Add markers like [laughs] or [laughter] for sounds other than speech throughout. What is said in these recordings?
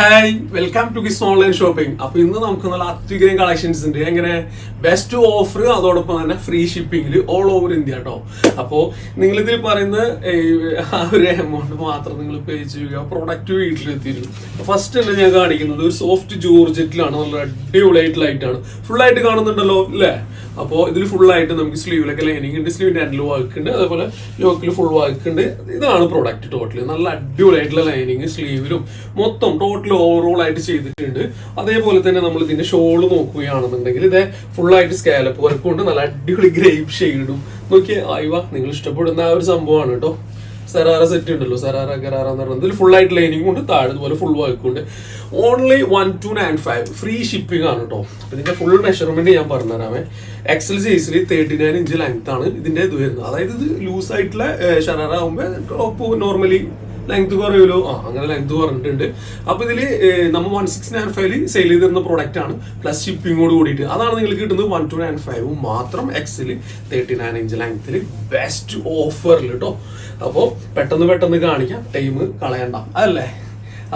Hi welcome to kiss online shopping അപ്പൊ ഇന്ന് നമുക്ക് നല്ല അത്യുഗ്രഹം കളക്ഷൻസ് ഉണ്ട്. എങ്ങനെ? ബെസ്റ്റ് ഓഫർ അതോടൊപ്പം തന്നെ ഫ്രീ ഷിപ്പിംഗിൽ ഓൾ ഓവർ ഇന്ത്യ കേട്ടോ അപ്പോ നിങ്ങൾ ഇതിൽ പറയുന്ന ആ ഒരു എമൗണ്ട് മാത്രം നിങ്ങൾ പേ ചെയ്യുക. പ്രൊഡക്റ്റ് വീട്ടിലെത്തിയിരുന്നു. ഫസ്റ്റ് തന്നെ ഞാൻ കാണിക്കുന്നത്? ഒരു സോഫ്റ്റ് ജോർജറ്റിലാണ്. നല്ല അടിപൊളിയായിട്ട് ലൈറ്റ് ആണ്. ഫുൾ ആയിട്ട് കാണുന്നുണ്ടല്ലോ ഇല്ലേ അപ്പോൾ ഇതിൽ ഫുൾ ആയിട്ട് നമുക്ക് സ്ലീവിലൊക്കെ ലൈനിങ് ഉണ്ട്. സ്ലീവിന്റെ എൻഡിൽ വർക്ക് ഉണ്ട്. അതേപോലെ യോക്കിൽ ഫുൾ വർക്ക് ഉണ്ട്. ഇതാണ് പ്രോഡക്റ്റ് ടോട്ടലി നല്ല അടിപൊളിയായിട്ടുള്ള ലൈനിങ് സ്ലീവിലും മൊത്തം ടോട്ടൽ ഓവറോൾ ആയിട്ട് ചെയ്തിട്ടുണ്ട്. അതേപോലെ തന്നെ നമ്മൾ ഇതിന്റെ ഷോൾ നോക്കുകയാണെന്നുണ്ടെങ്കിൽ ഇത് ഫുൾ ആയിട്ട് സ്കാലപ്പ് വർക്ക് ഉണ്ട്. നല്ല അടിപൊളി ഗ്രേപ്പ് ഷെയ്ഡും നോക്കിയേ ആയിവ നിങ്ങൾ ഇഷ്ടപ്പെടുന്ന ആ ഒരു സംഭവമാണ് കേട്ടോ. സരാറ സെറ്റ് ഉണ്ടല്ലോ സരാറ ഗറാറ എന്ന് പറയുന്നത്. ഇതിൽ ഫുൾ ആയിട്ട് ലൈനിങ് ഉണ്ട് താഴെ ഇതുപോലെ ഫുൾ വർക്ക് ഉണ്ട്. Only one two nine five free shipping ആണ് കേട്ടോ. ഇതിന്റെ ഫുൾ മെഷർമെന്റ് ഞാൻ പറഞ്ഞുതരാമേ. എക്സൽ സൈസിൽ തേർട്ടി നയൻ ഇഞ്ച് ലെങ്ത് ആണ് ഇതിന്റെ ഇത് വരുന്നത്. അതായത് ഇത് ലൂസ് ആയിട്ടുള്ള ഷറാറ ആകുമ്പോൾ നോർമലി ലെങ്ത് കുറയുമല്ലോ? ആ അങ്ങനെ ലെങ്ത് കുറഞ്ഞിട്ടുണ്ട്. അപ്പൊ ഇതിൽ നമ്മൾ നമ്മ വൺ സിക്സ് നയൻ ഫൈവിൽ സെയിൽ ചെയ്തിരുന്ന പ്രോഡക്റ്റ് ആണ്. പ്ലസ് ഷിപ്പിങ്ങോട് കൂടിയിട്ട്. അതാണ് നിങ്ങൾക്ക് കിട്ടുന്നത് വൺ ടു നയൻ ഫൈവ് മാത്രം എക്സിൽ തേർട്ടി നയൻ ഇഞ്ച് ലെങ്ത്തിൽ ബെസ്റ്റ് ഓഫറിൽ കേട്ടോ അപ്പോൾ പെട്ടെന്ന് പെട്ടെന്ന് കാണിക്കാം. ടൈം കളയണ്ട. അതല്ലേ?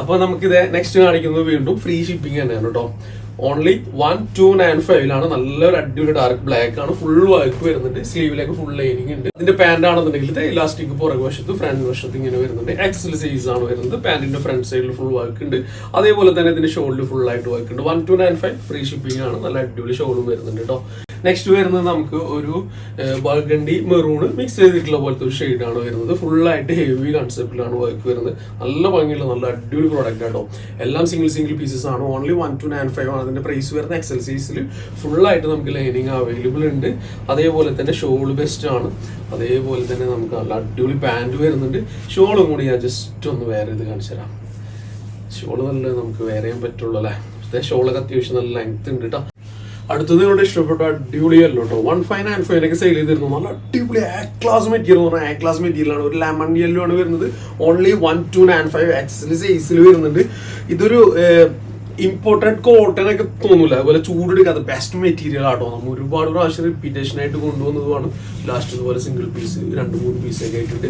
അപ്പോൾ നമുക്കിത് നെക്സ്റ്റ് കാണിക്കുന്നത് വീണ്ടും ഫ്രീ ഷിപ്പിംഗ് തന്നെയാണ് കേട്ടോ ഓൺലി വൺ ടു നയൻ ഫൈവിലാണ് നല്ലൊരു അടിപൊളി ഡാർക്ക് ബ്ലാക്ക് ആണ്. ഫുൾ വർക്ക് വരുന്നുണ്ട്. സ്ലീവിലേക്ക് ഫുൾ ലൈനിങ് ഉണ്ട്. അതിന്റെ പാന്റ് ആണെന്നുണ്ടെങ്കിൽ ഇലാസ്റ്റിക് പുറകു വശത്ത് ഫ്രണ്ട് വശത്ത് ഇങ്ങനെ വരുന്നുണ്ട്. എക്സൽ സൈസ് ആണ് വരുന്നത്. പാന്റിന്റെ ഫ്രണ്ട് സൈഡിൽ ഫുൾ വർക്ക് ഉണ്ട്. അതേപോലെ തന്നെ ഇതിന്റെ ഷോളിൽ ഫുൾ ആയിട്ട് വർക്ക് ഉണ്ട്. One two nine five free shipping ആണ്. നല്ല അടിപൊളി ഷോളും വരുന്നുണ്ട് കേട്ടോ നെക്സ്റ്റ് വരുന്നത് നമുക്ക് ഒരു ബർഗണ്ടി മെറൂൺ മിക്സ് ചെയ്തിട്ടുള്ള പോലത്തെ ഒരു ഷെയ്ഡാണ് വരുന്നത്. ഫുൾ ആയിട്ട് ഹെവി കൺസെപ്റ്റിലാണ് വർക്ക് വരുന്നത്. നല്ല ഭംഗിയുള്ള നല്ല അടിപൊളി പ്രോഡക്റ്റ് ആട്ടോ എല്ലാം സിംഗിൾ സിംഗിൾ പീസസ് ആണ്. Only one two nine five ആണ്. അതിന്റെ പ്രൈസ് വരുന്ന എക്സൽ സൈസിൽ ആയിട്ട് നമുക്ക് ലൈനിങ് അവൈലബിൾ ഉണ്ട്. അതേപോലെ തന്നെ ഷോൾ ബെസ്റ്റ് ആണ്. അതേപോലെ തന്നെ നമുക്ക് നല്ല അടിപൊളി പാന്റ് വരുന്നുണ്ട്. ഷോളും കൂടി ഞാൻ ജസ്റ്റ് ഒന്ന് വേറെ ഇത് കാണിച്ചു തരാം. ഷോൾ നല്ല നമുക്ക് വേറെയും പറ്റുള്ളൂ അല്ലേ? ഷോളൊക്കെ അത്യാവശ്യം നല്ല ലെങ്ത് ഉണ്ട് കേട്ടോ അടുത്തത് ഇവിടെ ഇഷ്ടപ്പെട്ട അടിപൊളിയല്ലോ കേട്ടോ. വൺ ഫൈവ് നയൻ ഫൈവിനൊക്കെ സെയിൽ ചെയ്തിരുന്നു. നല്ല അടിപൊളി എ ക്ലാസ് മെറ്റീരിയൽ എന്ന് പറഞ്ഞാൽ എ ക്ലാസ് മെറ്റീരിയൽ ആണ്. ഒരു ലെമൺ യെല്ലോ ആണ് വരുന്നത്. Only one two nine five XL സൈസിൽ വരുന്നുണ്ട്. ഇതൊരു ഇമ്പോർട്ടന്റ് കോട്ടൺ ഒക്കെ തോന്നൂല. അതുപോലെ ചൂടെടുക്കാത്ത ബെസ്റ്റ് മെറ്റീരിയൽ ആട്ടോ. നമ്മൾ ഒരുപാട് പ്രാവശ്യം റിപ്പീറ്റേഷൻ ആയിട്ട് കൊണ്ടുവന്നതുമാണ്. ലാസ്റ്റ് ഇതുപോലെ സിംഗിൾ പീസ് രണ്ട് മൂന്ന് പീസ് ഒക്കെ ആയിട്ടുണ്ട്.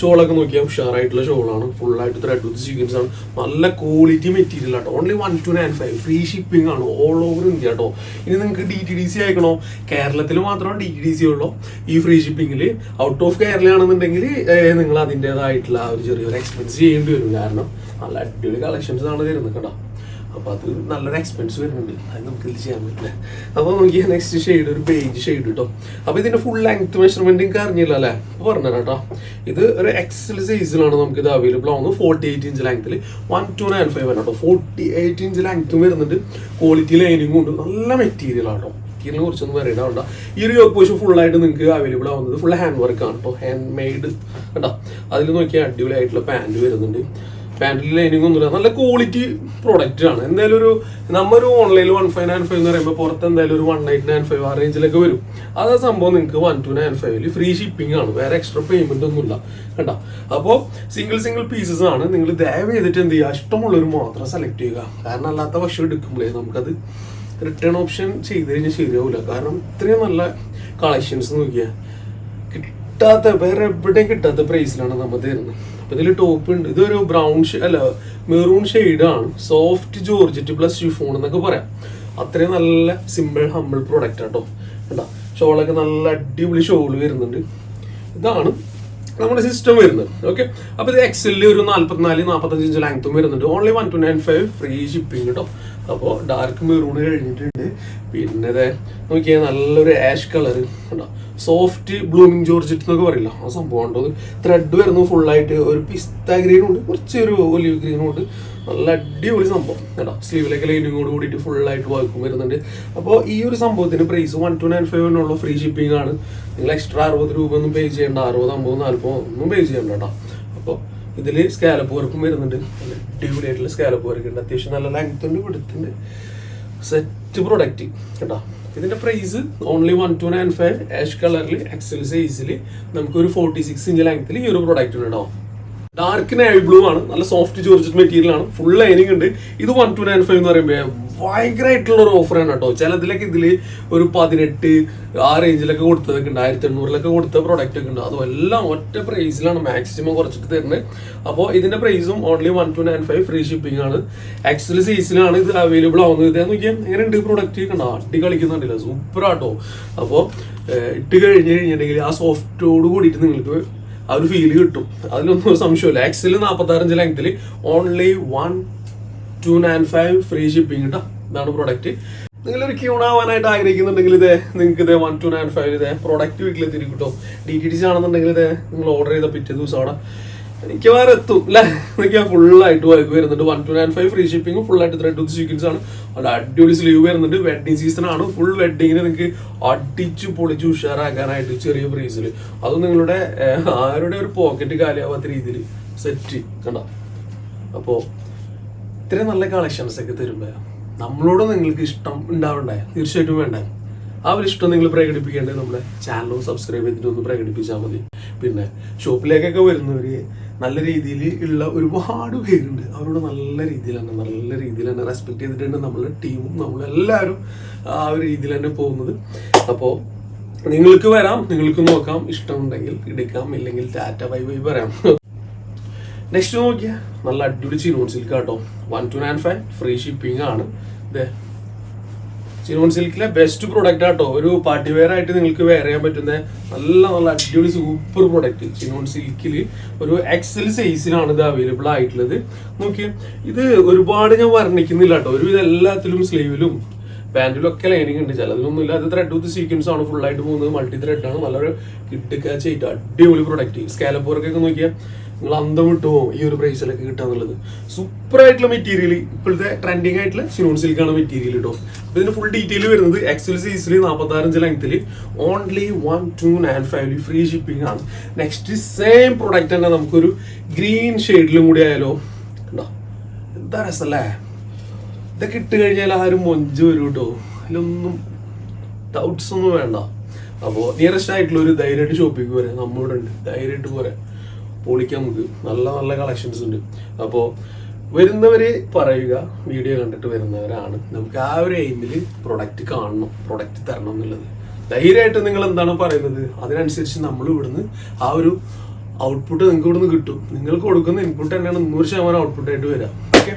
ഷോളൊക്കെ നോക്കിയാൽ ഉഷാറായിട്ടുള്ള ഷോളാണ് ഫുൾ ആയിട്ട് ത്രെഡ് വിത്ത് സീക്വൻസ് ആണ്. നല്ല ക്വാളിറ്റി മെറ്റീരിയൽ ആട്ടോ. Only one two nine five free shipping ആണ് ഓൾ ഓവർ ഇന്ത്യ കേട്ടോ ഇനി നിങ്ങൾക്ക് ഡി ടി ഡി സി അയക്കണോ? കേരളത്തിൽ മാത്രമാണ് ഡി ടി ഡി സി ഉള്ളൂ. ഈ ഫ്രീ ഷിപ്പിംഗിൽ ഔട്ട് ഓഫ് കേരള ആണെന്നുണ്ടെങ്കിൽ നിങ്ങൾ അതിന്റെതായിട്ടുള്ള ഒരു ചെറിയൊരു എക്സ്പെൻസ് ചെയ്യേണ്ടി വരും. കാരണം നല്ല അടിപൊളി കളക്ഷൻസ് ആണ് തരുന്നത് കേട്ടോ. അപ്പൊ അത് നല്ലൊരു എക്സ്പെൻസ് വരുന്നുണ്ട്. അത് നമുക്ക് ഇത് ചെയ്യാൻ പറ്റില്ല. അപ്പോൾ നോക്കി നെക്സ്റ്റ് ഷെയ്ഡ് ഒരു പേജ് ഷെയ്ഡ് കേട്ടോ അപ്പോൾ ഇതിന്റെ ഫുൾ ലെങ്ത് മെഷർമെന്റ് എനിക്ക് അറിഞ്ഞില്ല അല്ലേ? അപ്പൊ പറഞ്ഞുതരാം കേട്ടോ ഇത് ഒരു എക്സൽ സൈസിലാണ് നമുക്ക് ഇത് അവൈലബിൾ ആവുന്നത് ഫോർട്ടി എയ്റ്റ് ഇഞ്ച് ലെങ്ത്തിൽ വൺ ടു നയൻ ഫൈവ് ആണ് കേട്ടോ ഫോർട്ടി എയ്റ്റ് ഇഞ്ച് ലെങ്ത്തും വരുന്നുണ്ട്. ക്വാളിറ്റി ലൈനിങ്ങും ഉണ്ട്. നല്ല മെറ്റീരിയൽ ആണ് കേട്ടോ മെറ്റീരിയലിനെ കുറിച്ചൊന്നും പറയണ്ട ഈ ഒരു യോഗ ഫുൾ ആയിട്ട് നിങ്ങൾക്ക് അവൈലബിൾ ആവുന്നത് ഫുൾ ഹാൻഡ് വർക്ക് ആണ് കേട്ടോ ഹാൻഡ് മെയ്ഡ് കേട്ടോ അതിൽ നോക്കിയാൽ അടിപൊളിയായിട്ടുള്ള പാന്റ് വരുന്നുണ്ട്. പാന്റിൽ ലൈനിങ് ഒന്നുമില്ല. നല്ല ക്വാളിറ്റി പ്രോഡക്റ്റ് ആണ്. എന്തായാലും ഒരു നമ്മൊരു ഓൺലൈനിൽ വൺ ഫൈവ് നയൻ ഫൈവ് എന്ന് പറയുമ്പോൾ പുറത്ത് എന്തായാലും ഒരു വൺ എയ്റ്റ് നയൻ ഫൈവ് ആ റേഞ്ചിലൊക്കെ വരും. അത് സംഭവം നിങ്ങൾക്ക് വൺ ടു നയൻ ഫൈവിൽ ഫ്രീ ഷിപ്പിംഗ് ആണ്. വേറെ എക്സ്ട്രാ പേയ്മെന്റ് ഒന്നുമില്ല. കണ്ടോ? അപ്പോൾ സിംഗിൾ സിംഗിൾ പീസസ് ആണ്. നിങ്ങൾ ദയവ് ചെയ്തിട്ട് എന്ത് ചെയ്യുക? ഇഷ്ടമുള്ളവർ മാത്രം സെലക്ട് ചെയ്യുക. കാരണം അല്ലാത്ത പക്ഷം എടുക്കുമ്പോഴേ നമുക്കത് റിട്ടേൺ ഓപ്ഷൻ ചെയ്ത് കഴിഞ്ഞാൽ ശരിയാവില്ല കാരണം ഇത്രയും നല്ല കളക്ഷൻസ് നോക്കിയാൽ കിട്ടാത്ത വേറെ എവിടെയും കിട്ടാത്ത പ്രൈസിലാണ് നമ്മൾ തരുന്നത്. ഇതിൽ ടോപ്പ് ഉണ്ട്. ഇതൊരു ബ്രൗൺ അല്ല മെറൂൺ ആണ് സോഫ്റ്റ് ജോർജറ്റ് പ്ലസ് ഷിഫോൺ എന്നൊക്കെ പറയാം. അത്രയും നല്ല സിമ്പിൾ ഹമ്പിൾ പ്രോഡക്റ്റ് ആട്ടോ. കണ്ടോ? ഷോളൊക്കെ നല്ല അടിപൊളി ഷോൾ വരുന്നുണ്ട്. ഇതാണ് നമ്മുടെ സിസ്റ്റം വരുന്നത്. ഓക്കെ അപ്പൊ ഇത് എക്സലിൽ ഒരു നാല്പത്തിനാല് നാൽപ്പത്തഞ്ച് ഇഞ്ച് ലെങ്ത്തും വരുന്നുണ്ട്. Only one two nine five free shipping കേട്ടോ അപ്പോൾ ഡാർക്ക് മെറൂൺ കഴിഞ്ഞിട്ടുണ്ട്. പിന്നെ ദേ നോക്കിയാൽ നല്ലൊരു ആഷ് കളർ കണ്ടോ? സോഫ്റ്റ് ബ്ലൂമിങ് ജോർജറ്റ് എന്നൊക്കെ പറയില്ല? ആ സംഭവം ഉണ്ടോ ത്രെഡ് വരുന്നു ഫുള്ളായിട്ട് ഒരു പിസ്ത ഗ്രീനും ഉണ്ട് കുറച്ചൊരു ഒലിവ് ഗ്രീനും ഉണ്ട്. നല്ല അടിപൊളി സംഭവം. കേട്ടോ സ്ലീവിലേക്ക് ലൈനിങ്ങോട് കൂടിയിട്ട് ഫുള്ളായിട്ട് വർക്കും വരുന്നുണ്ട്. അപ്പോൾ ഈ ഒരു സംഭവത്തിന് price one two nine five എന്നുള്ള ഫ്രീ ഷിപ്പിംഗ് ആണ്. നിങ്ങൾ എക്സ്ട്രാ അറുപത് രൂപ ഒന്നും പേ ചെയ്യേണ്ട. അറുപത് അമ്പത് നാൽപ്പത് ഒന്നും പേ ചെയ്യേണ്ട കേട്ടോ. ഇതിൽ സ്കാലപ്പ് വർക്കും വരുന്നുണ്ട്. അടിപൊളിയായിട്ടുള്ള സ്കാലപ്പ് വർക്ക് ഉണ്ട്. അത്യാവശ്യം നല്ല ലെങ്ത് ഉണ്ട് കൊടുത്തിട്ടുണ്ട് സെറ്റ് പ്രൊഡക്റ്റ് കേട്ടോ ഇതിന്റെ price only one two nine five ash കളറിൽ എക്സൽ സൈസിൽ നമുക്ക് ഒരു ഫോർട്ടി സിക്സ് ഇഞ്ച് ലെങ്ത്തിൽ ഈ ഒരു പ്രൊഡക്റ്റ് ഉണ്ടാവും ഡാർക്ക് നേവി ബ്ലൂ ആണ്. നല്ല സോഫ്റ്റ് ജോർജറ്റ് മെറ്റീരിയൽ ആണ്. ഫുൾ ലൈനിങ് ഉണ്ട്. ഇത് വൺ ടു നയൻ ഫൈവ് എന്ന് പറയുമ്പോൾ ഭയങ്കരമായിട്ടുള്ള ഒരു ഓഫറാണ് കേട്ടോ. ചിലതിലൊക്കെ ഇതിൽ ഒരു പതിനെട്ട് ആ റേഞ്ചിലൊക്കെ കൊടുത്തതൊക്കെ ഉണ്ട്. ആയിരത്തി എണ്ണൂറിലൊക്കെ കൊടുത്ത പ്രൊഡക്റ്റ് ഒക്കെ ഉണ്ട്. അതും എല്ലാം ഒറ്റ പ്രൈസിലാണ് മാക്സിമം കുറച്ചിട്ട് തരുന്നത് അപ്പോൾ ഇതിന്റെ പ്രൈസും only one two nine five free shipping ആണ്. എക്സൽ സൈസിലാണ് ഇത് അവൈലബിൾ ആവുന്നത്. ഇതേ നോക്കിയാൽ എങ്ങനെയുണ്ട് പ്രൊഡക്റ്റ് കണ്ടോ അടി കളിക്കുന്നുണ്ടല്ലോ. സൂപ്പർ ആട്ടോ. അപ്പോൾ ഇട്ട് കഴിഞ്ഞ് കഴിഞ്ഞിട്ടുണ്ടെങ്കിൽ ആ സോഫ്റ്റോട് കൂടിയിട്ട് നിങ്ങൾക്ക് ആ ഒരു ഫീൽ കിട്ടും. അതിലൊന്നും സംശയമില്ല. എക്സൽ നാൽപ്പത്താറഞ്ച് ലെങ്തിൽ only one two nine five free shipping കേട്ടോ ഇതാണ് പ്രൊഡക്റ്റ് നിങ്ങളൊരു ക്യൂൺ ആവാനായിട്ട് ആഗ്രഹിക്കുന്നുണ്ടെങ്കിൽ ഇത് നിങ്ങൾക്ക് ഇത് വൺ ടു നയൻ ഫൈവ് ഇത് പ്രൊഡക്റ്റ് വീട്ടിലെത്തിരി കിട്ടും ഡി ടി ഡി സി ആണെന്നുണ്ടെങ്കിൽ ഇത് നിങ്ങൾ ഓർഡർ ചെയ്ത പിറ്റേ ദിവസം അവിടെ എനിക്ക് വേറെ എത്തും അല്ലേ എനിക്ക് ഫുള്ളായിട്ട് വൈബ് വരുന്നുണ്ട്. One two nine five free shipping ഫുള്ളായിട്ട് ത്രെഡ് വിത്ത് സീക്വൻസ് ആണ്. നല്ല അടിപൊളി സ്ലീവ് വരുന്നുണ്ട്. വെഡിങ് സീസൺ ആണ്. ഫുൾ വെഡ്ഡിങ്ങിന് നിങ്ങൾക്ക് അടിച്ച് പൊളിച്ച് ഉഷാറാക്കാനായിട്ട് ചെറിയ പ്രൈസിൽ അതും നിങ്ങളുടെ ആരുടെ ഒരു പോക്കറ്റ് കാലിയാവാത്ത രീതിയിൽ സെറ്റ് കണ്ടോ? അപ്പോൾ ഇത്രയും നല്ല കളക്ഷൻസ് ഒക്കെ തരുമ്പോ നമ്മളോട് നിങ്ങൾക്ക് ഇഷ്ടം ഉണ്ടാവണ്ടേ? തീർച്ചയായിട്ടും വേണ്ടേ? ആ ഒരു ഇഷ്ടം നിങ്ങൾ പ്രകടിപ്പിക്കേണ്ടത് നമ്മുടെ ചാനലും സബ്സ്ക്രൈബ് ചെയ്തിട്ട് ഒന്ന് പ്രകടിപ്പിച്ചാൽ മതി. പിന്നെ ഷോപ്പിലേക്കൊക്കെ വരുന്നവർ നല്ല രീതിയിൽ ഉള്ള ഒരുപാട് പേരുണ്ട്. അവരോട് നല്ല തന്നെ നല്ല രീതിയിൽ തന്നെ റെസ്പെക്ട് ചെയ്തിട്ടുണ്ട് നമ്മളുടെ ടീമും നമ്മളെല്ലാവരും ആ ഒരു രീതിയിൽ തന്നെ പോകുന്നത്. അപ്പോൾ നിങ്ങൾക്ക് വരാം നിങ്ങൾക്ക് നോക്കാം. ഇഷ്ടമുണ്ടെങ്കിൽ എടുക്കാം ഇല്ലെങ്കിൽ ടാറ്റ ബൈ ബൈ പറയാം. നെക്സ്റ്റ് നോക്കിയാൽ നല്ല അടിപൊളി ചിനോൺ സിൽക്ക് കേട്ടോ. One two nine five free shipping ആണ്. ഇതേ ചിനോൺ സിൽക്കിലെ ബെസ്റ്റ് പ്രൊഡക്റ്റ് ആട്ടോ ഒരു പാർട്ടി വെയർ ആയിട്ട് നിങ്ങൾക്ക് വെയർ ചെയ്യാൻ പറ്റുന്ന നല്ല നല്ല അടിപൊളി സൂപ്പർ പ്രൊഡക്റ്റ് ചിനോൺ സിൽക്കിൽ ഒരു എക്സൽ സൈസിലാണ് ഇത് അവൈലബിൾ ആയിട്ടുള്ളത്. നോക്കിയേ ഇത് ഒരുപാട് ഞാൻ വർണിക്കുന്നില്ല കേട്ടോ. ഒരുവിധം എല്ലാത്തിലും സ്ലീവിലും പാന്റിലും ഒക്കെ ലൈനിങ് ഉണ്ട്. ചിലതിലൊന്നും ഇല്ല അത് ത്രെഡ് വിത്ത് സീക്വൻസ് ആണ്. ഫുൾ ആയിട്ട് പോകുന്നത്. മൾട്ടി ത്രെഡ് ആണ്. നല്ലൊരു കിട്ടുക ആയിട്ട് അടിപൊളി പ്രൊഡക്റ്റ് സ്കാലപ്പ് വർക്കൊക്കെ നോക്കിയാൽ നിങ്ങൾ അന്തം വിട്ടു പോകും ഈ ഒരു പ്രൈസിലൊക്കെ കിട്ടാന്നുള്ളത് സൂപ്പർ ആയിട്ടുള്ള മെറ്റീരിയൽ ഇപ്പോഴത്തെ ട്രെൻഡിങ് ആയിട്ടുള്ള സിനോൺ സിൽക്കാണ് മെറ്റീരിയൽ കേട്ടോ അപ്പൊ ഇതിന്റെ ഫുൾ ഡീറ്റെയിൽ വരുന്നത് എക്സൽ സീസിൽ നാൽപ്പത്താറഞ്ച് ലെങ്ത്തിൽ only one two nine five free shipping ആണ്. നെക്സ്റ്റ് സെയിം പ്രൊഡക്റ്റ് തന്നെ നമുക്കൊരു ഗ്രീൻ ഷെയ്ഡിലും കൂടി ആയാലോ. കണ്ടോ? എന്താ രസല്ലേ? ഇതൊക്കെ ഇട്ട് കഴിഞ്ഞാൽ ആരും മൊഞ്ച് വരും കേട്ടോ അതിലൊന്നും ഡൗട്ട്സ് ഒന്നും വേണ്ട. അപ്പോൾ നിയറസ്റ്റ് ആയിട്ടുള്ള ഒരു ധൈര്യമായിട്ട് ഷോപ്പിക്ക് വരെ നമ്മളിവിടെ ഉണ്ട് ധൈര്യമായിട്ട് പോരെ. പൊളിക്കാം നമുക്ക് നല്ല നല്ല കളക്ഷൻസ് ഉണ്ട്. അപ്പോൾ വരുന്നവർ പറയുക വീഡിയോ കണ്ടിട്ട് വരുന്നവരാണ്. നമുക്ക് ആ ഒരു എയിമിൽ പ്രൊഡക്റ്റ് കാണണം പ്രൊഡക്റ്റ് തരണം എന്നുള്ളത്. ധൈര്യമായിട്ട് നിങ്ങൾ എന്താണ് പറയുന്നത്? അതിനനുസരിച്ച് നമ്മൾ ഇവിടുന്ന് ആ ഒരു ഔട്ട്പുട്ട് നിങ്ങൾക്ക് ഇവിടുന്ന് കിട്ടും. നിങ്ങൾ കൊടുക്കുന്ന ഇൻപുട്ട് തന്നെയാണ് നൂറ് ശതമാനം ഔട്ട്പുട്ട് ആയിട്ട് വരാം ഓക്കെ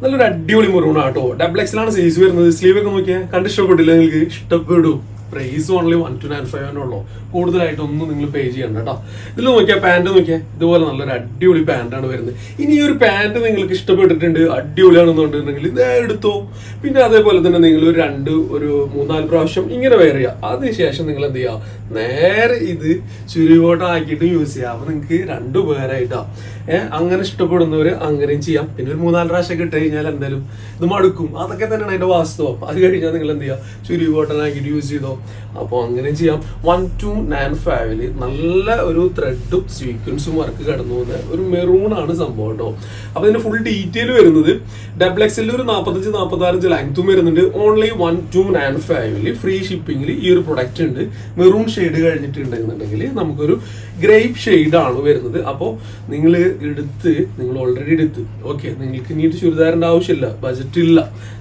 നല്ലൊരു അടിപൊളി മുറിവാണ് കേട്ടോ. ഡബിൾ എക്സിലാണ് സൈസ് വരുന്നത്. സ്ലീവ് ഒക്കെ നോക്കിയാൽ കണ്ട് ഇഷ്ടപ്പെട്ടില്ല നിങ്ങൾക്ക്? ഇഷ്ടപ്പെടും. Price only one two nine five ഉള്ളൂ. കൂടുതലായിട്ടൊന്നും നിങ്ങൾ പേ ചെയ്യണ്ട കേട്ടോ ഇതിൽ നോക്കിയാൽ പാന്റ് നോക്കിയാൽ ഇതുപോലെ നല്ലൊരു അടിപൊളി പാന്റാണ് വരുന്നത്. ഇനി ഈ ഒരു പാന്റ് നിങ്ങൾക്ക് ഇഷ്ടപ്പെട്ടിട്ടുണ്ട് അടിപൊളിയാണെന്നുണ്ടെങ്കിൽ ഇത് എടുത്തോ. പിന്നെ അതേപോലെ തന്നെ നിങ്ങൾ ഒരു രണ്ട് ഒരു മൂന്നാൽ പ്രാവശ്യം ഇങ്ങനെ വെയർ ചെയ്യുക. അതിനുശേഷം നിങ്ങൾ എന്ത് ചെയ്യുക? നേരെ ഇത് ചുരുവോട്ടാക്കിയിട്ട് യൂസ് ചെയ്യുക. അപ്പോൾ നിങ്ങൾക്ക് രണ്ട് പേരായിട്ടാ ഏഹ് അങ്ങനെ ഇഷ്ടപ്പെടുന്നവര് അങ്ങനെയും ചെയ്യാം. പിന്നെ ഒരു മൂന്നാൽ പ്രാവശ്യം ഇട്ട് കഴിഞ്ഞാൽ എന്തായാലും ഇത് മടുക്കും. അതൊക്കെ തന്നെയാണ് അതിന്റെ വാസ്തവം. അത് കഴിഞ്ഞാൽ നിങ്ങൾ എന്ത് ചെയ്യുക? ചുരി ബോട്ടൺ ആക്കിയിട്ട് യൂസ് ചെയ്തോ? അപ്പോൾ അങ്ങനെ ചെയ്യാം. വൺ ടു നയൻ ഫൈവിൽ നല്ല ഒരു ത്രെഡും സീക്വൻസും വർക്ക് കടന്നു പോകുന്ന ഒരു മെറൂൺ ആണ് സംഭവം കേട്ടോ അപ്പോൾ ഇതിന്റെ ഫുൾ ഡീറ്റെയിൽ വരുന്നത് ഡബിൾ എക്സിൽ ഒരു നാൽപ്പത്തഞ്ച് നാൽപ്പത്താറഞ്ച് ലെങ്ത്തും വരുന്നുണ്ട്. ഓൺലി വൺ ടു നയൻ ഫൈവിൽ ഫ്രീ ഷിപ്പിംഗിൽ ഈ ഒരു പ്രൊഡക്റ്റ് ഉണ്ട്. മെറൂൺ ഷെയ്ഡ് കഴിഞ്ഞിട്ടുണ്ടെന്നുണ്ടെങ്കിൽ നമുക്കൊരു ഗ്രേപ്പ് ഷെയ്ഡ് ആണ് വരുന്നത്. അപ്പോൾ നിങ്ങൾ എടുത്ത് നിങ്ങൾ ഓൾറെഡി എടുത്ത്. ഓക്കെ നിങ്ങൾക്ക് ഇനിയിട്ട് ചുരിദാറിന്റെ ആവശ്യമില്ല ബജറ്റ് ഇല്ല.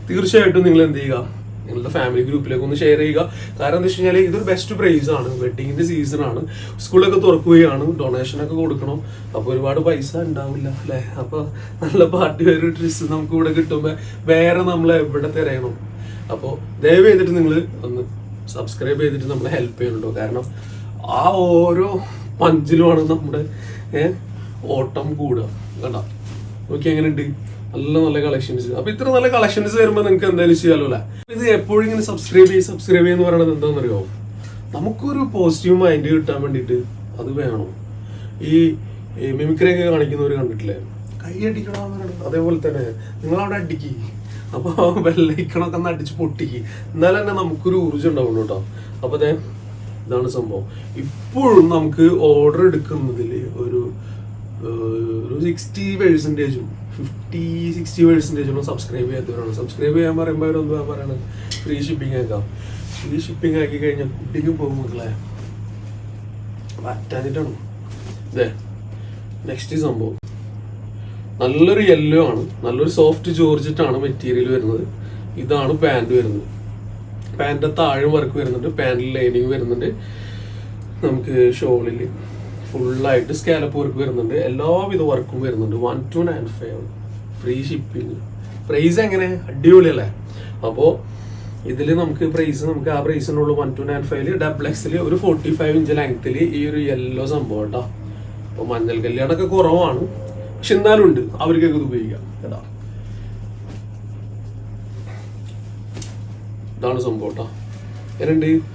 തീർച്ചയായിട്ടും നിങ്ങൾ എന്ത് ചെയ്യുക നിങ്ങളുടെ ഫാമിലി ഗ്രൂപ്പിലേക്ക് ഒന്ന് ഷെയർ ചെയ്യുക. കാരണം എന്താ വെച്ച് കഴിഞ്ഞാൽ ഇതൊരു ബെസ്റ്റ് പ്രൈസ് ആണ്. വെഡിങ്ങിന്റെ സീസൺ ആണ്. സ്കൂളൊക്കെ തുറക്കുകയാണ്. ഡൊണേഷൻ ഒക്കെ കൊടുക്കണം. അപ്പോൾ ഒരുപാട് പൈസ ഉണ്ടാവില്ല അല്ലേ? അപ്പോൾ നല്ല പാർട്ടി ഒരു ഡ്രസ്സ് നമുക്ക് ഇവിടെ കിട്ടുമ്പോൾ വേറെ നമ്മൾ എവിടെ തിരയണം? അപ്പോൾ ദയവ് ചെയ്തിട്ട് നിങ്ങൾ ഒന്ന് സബ്സ്ക്രൈബ് ചെയ്തിട്ട് നമ്മളെ ഹെൽപ്പ് ചെയ്യുന്നുണ്ടോ കാരണം ആ ഓരോ പഞ്ചിലുമാണ് നമ്മുടെ ഓട്ടം കൂടുക. കണ്ടോ? നോക്കി എങ്ങനെയുണ്ട്? നല്ല നല്ല കളക്ഷൻസ് അപ്പൊ ഇത്ര നല്ല കളക്ഷൻസ് വരുമ്പോൾ നിങ്ങൾക്ക് എന്തായാലും ചെയ്യാലോ ഇത് എപ്പോഴും ഇങ്ങനെ സബ്സ്ക്രൈബ് ചെയ്ത് സബ്സ്ക്രൈബ് ചെയ്യുന്ന പറയുന്നത് എന്താണെന്നറിയോ? നമുക്കൊരു പോസിറ്റീവ് മൈൻഡ് കിട്ടാൻ വേണ്ടിയിട്ട് അത് വേണം. ഈ മിമിക്രി ഒക്കെ കാണിക്കുന്നവർ കണ്ടിട്ടില്ലേ? കൈ അടിക്കണമെന്ന് പറയുന്നത് അതേപോലെ തന്നെ. നിങ്ങൾ അവിടെ അടിക്ക്. അപ്പൊ വെള്ളയിക്കണൊക്കെ ഒന്ന് അടിച്ച് പൊട്ടിക്ക്. എന്നാലും തന്നെ നമുക്കൊരു ഊർജം ഉണ്ടാവുള്ളൂ കേട്ടോ. അപ്പൊ അതെ ഇതാണ് സംഭവം. ഇപ്പോഴും നമുക്ക് ഓർഡർ എടുക്കുന്നതിൽ ഒരു സിക്സ്റ്റി പെർസെന്റേജും ഫിഫ്റ്റി സിക്സ്റ്റി പെർസെന്റേജോളം സബ്സ്ക്രൈബ് ചെയ്യാത്തവരാണ്. സബ്സ്ക്രൈബ് ചെയ്യാൻ പറയുമ്പോൾ അവരെന്താ പറയണത്? ഫ്രീ ഷിപ്പിംഗ് ആക്കാം. ഫ്രീ ഷിപ്പിംഗ് ആക്കി കഴിഞ്ഞാൽ കുട്ടിക്കും പോകും മക്കളെ. പറ്റാതിട്ടാണ് ഇതേ നെക്സ്റ്റ് സംഭവം. നല്ലൊരു യെല്ലോ ആണ്. നല്ലൊരു സോഫ്റ്റ് ജോർജറ്റ് ആണ് മെറ്റീരിയൽ വരുന്നത്. ഇതാണ് പാന്റ് വരുന്നത്. പാന്റ് താഴെ വർക്ക് വരുന്നുണ്ട്. പാൻറിൽ ലൈനിങ് വരുന്നുണ്ട്. നമുക്ക് ഷോളിൽ ഫുള്ളായിട്ട് സ്കാലപ്പ് വർക്ക് വരുന്നുണ്ട്. എല്ലാവിധ വർക്കും വരുന്നുണ്ട്. One two nine five free shipping price എങ്ങനെ? അടിപൊളി അല്ലേ അപ്പോൾ ഇതിൽ നമുക്ക് പ്രൈസ് നമുക്ക് ആ പ്രൈസിനുള്ള വൺ ടു നയൻ ഫൈവിൽ ഡബിൾ എക്സിൽ ഒരു ഫോർട്ടി ഫൈവ് ഇഞ്ച് ലെങ്ത്തിൽ ഈ ഒരു യെല്ലോ സംഭവം കേട്ടോ. അപ്പോൾ മഞ്ഞൾ കല്യാണമൊക്കെ കുറവാണ്. പക്ഷെ എന്നാലും ഉണ്ട്. അവർക്കൊക്കെ ഇത് ഉപയോഗിക്കാം. കേട്ടോ. ഇതാണ് സംഭവം കേട്ടോ. എങ്ങനെയുണ്ട്?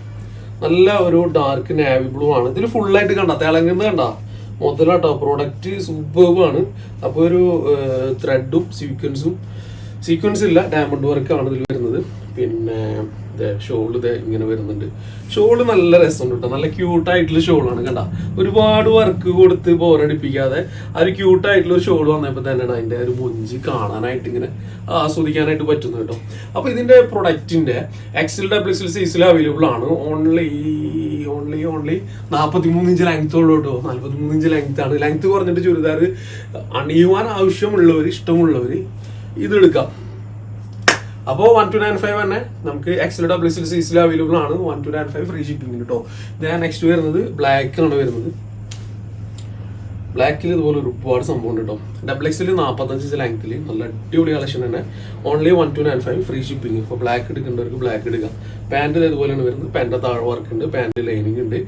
നല്ല ഒരു ഡാർക്ക് നാവി ബ്ലൂ ആണ്. ഇതിൽ ഫുള്ളായിട്ട് കണ്ട? തിളങ്ങുന്നത് കണ്ട? മുതലാട്ടോ പ്രോഡക്റ്റ് സൂപ്പർ ആണ്. അപ്പോൾ ഒരു ത്രെഡും സീക്വൻസും സീക്വൻസ് ഇല്ല ഡയമണ്ട് വർക്കാണ് ഇതിൽ വരുന്നത്. പിന്നെ ഷോൾ ഇതേ ഇങ്ങനെ വരുന്നുണ്ട്. ഷോൾ നല്ല രസമുണ്ട് കേട്ടോ നല്ല ക്യൂട്ടായിട്ടുള്ള ഷോളാണ് കണ്ട. ഒരുപാട് വർക്ക് കൊടുത്ത് ബോറടിപ്പിക്കാതെ ആ ഒരു ക്യൂട്ടായിട്ടുള്ള ഒരു ഷോൾ വന്നപ്പോൾ തന്നെയാണ് അതിന്റെ ഒരു മുഞ്ചി കാണാനായിട്ട് ഇങ്ങനെ ആസ്വദിക്കാനായിട്ട് പറ്റുന്നത് കേട്ടോ അപ്പോൾ ഇതിന്റെ പ്രൊഡക്റ്റിന്റെ എക്സൽ ഡബിൾ എക്സൽ സൈസിൽ അവൈലബിൾ ആണ്. ഓൺലി ഓൺലി ഓൺലി നാൽപ്പത്തി മൂന്ന് ഇഞ്ച് ലെങ്ത് ഉള്ളൂ കേട്ടോ നാൽപ്പത്തി മൂന്ന് ഇഞ്ച് ലെങ്ത് ആണ്. ലെങ്ത് കുറഞ്ഞിട്ട് ചുരിദാർ അണിയുവാൻ ആവശ്യമുള്ളവർ ഇഷ്ടമുള്ളവർ ഇതെടുക്കാം. അപ്പോൾ വൺ ടു നയൻ ഫൈവ് തന്നെ നമുക്ക് എക്സൽ ഡബ്ല്യൂ സി സീസിൽ അവൈലബിൾ ആണ്. One two nine five free shipping കേട്ടോ ഞാൻ നെക്സ്റ്റ് വരുന്നത് ബ്ലാക്ക് ആണ് വരുന്നത്. ബ്ലാക്കിൽ ഇതുപോലെ ഒരുപാട് സംഭവം ഉണ്ട് കേട്ടോ ഡബിൾ എക്സിൽ നാൽപ്പത്തഞ്ച് ലെങ്ത്തിൽ നല്ല അടിപൊളി കളക്ഷൻ തന്നെ. Only one two nine five free shipping ഇപ്പോൾ ബ്ലാക്ക് എടുക്കേണ്ടവർക്ക് ബ്ലാക്ക് എടുക്കാം. പാന്റിൽ ഇതുപോലെയാണ് വരുന്നത്. പാന്റെ താഴെ വർക്ക് ഉണ്ട്. പാന്റ് ലൈനിങ് ഉണ്ട്.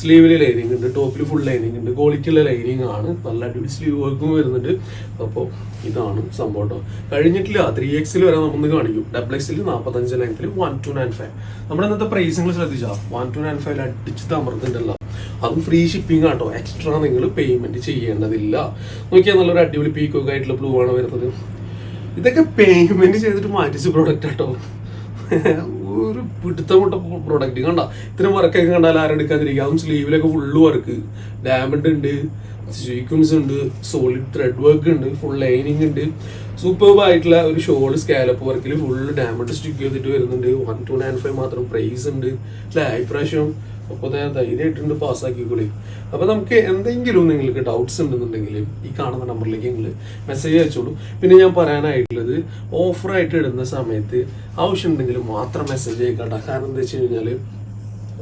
സ്ലീവിൽ ലൈനിങ് ഉണ്ട്. ടോപ്പിൽ ഫുൾ ലൈനിങ് ഉണ്ട്. ക്വാളിറ്റിയുള്ള ലൈനിങ് ആണ്. നല്ല അടിപൊളി സ്ലീവ് വർക്കും വരുന്നുണ്ട്. അപ്പോൾ ഇതാണ് സംഭവം കേട്ടോ കഴിഞ്ഞിട്ടില്ല. ത്രീ എക്സിൽ വരെ നമ്മൾ കാണിക്കും. ഡബിൾ എക്സിൽ നാൽപ്പത്തഞ്ച് ലെങ്ത്തിൽ വൺ ടു നയൻ ഫൈവ് നമ്മുടെ ഇന്നത്തെ പ്രൈസിങ്ങൾ ശ്രദ്ധിച്ചാൽ വൺ ടു നയൻ ഫൈവ് അടിച്ച് തമർത്തുണ്ടല്ലോ അതും ഫ്രീ ഷിപ്പിംഗ് ആട്ടോ. എക്സ്ട്രാ നിങ്ങൾ പേയ്മെന്റ് ചെയ്യേണ്ടതില്ല. നോക്കിയാൽ നല്ലൊരു അടിപൊളി പീക്കോക്ക് ആയിട്ടുള്ള ബ്ലൂ ആണ് വരുന്നത്. ഇതൊക്കെ പേയ്മെന്റ് ചെയ്തിട്ട് മാറ്റിച്ച പ്രോഡക്റ്റ് ആട്ടോ. ഒരു പിടുത്തമുട്ട പ്രോഡക്റ്റ് കണ്ട? ഇത്തരം വർക്കൊക്കെ കണ്ടാൽ ആരും എടുക്കാതിരിക്കുക അതും സ്ലീവിലൊക്കെ ഫുള്ള് വർക്ക് ഡയമണ്ട് ഉണ്ട് സീക്വൻസ് ഉണ്ട് സോളിഡ് ത്രെഡ് വർക്ക് ഉണ്ട് ഫുൾ ലൈനിങ് ഉണ്ട്. സൂപ്പർബ് ആയിട്ടുള്ള ഒരു ഷോൾ സ്കാലപ്പ് വർക്കിൽ ഫുള്ള് ഡയമണ്ട് സ്റ്റിക്ക് ചെയ്തിട്ട് വരുന്നുണ്ട്. വൺ ടു നയൻ ഫൈവ് മാത്രം പ്രൈസ് ഉണ്ട്. അല്ലേ? ഇപ്രാവശ്യം അപ്പോൾ ധൈര്യമായിട്ടുണ്ട് പാസ്സാക്കിക്കൊള്ളി അപ്പോൾ നമുക്ക് എന്തെങ്കിലും നിങ്ങൾക്ക് ഡൗട്ട്സ് ഉണ്ടെന്നുണ്ടെങ്കിൽ ഈ കാണുന്ന നമ്പറിലേക്ക് നിങ്ങൾ മെസ്സേജ് അയച്ചോളൂ. പിന്നെ ഞാൻ പറയാനായിട്ടുള്ളത് ഓഫറായിട്ട് ഇടുന്ന സമയത്ത് ആവശ്യമുണ്ടെങ്കിൽ മാത്രം മെസ്സേജ് അയക്കട്ടെ കാരണം എന്താ വെച്ച് കഴിഞ്ഞാൽ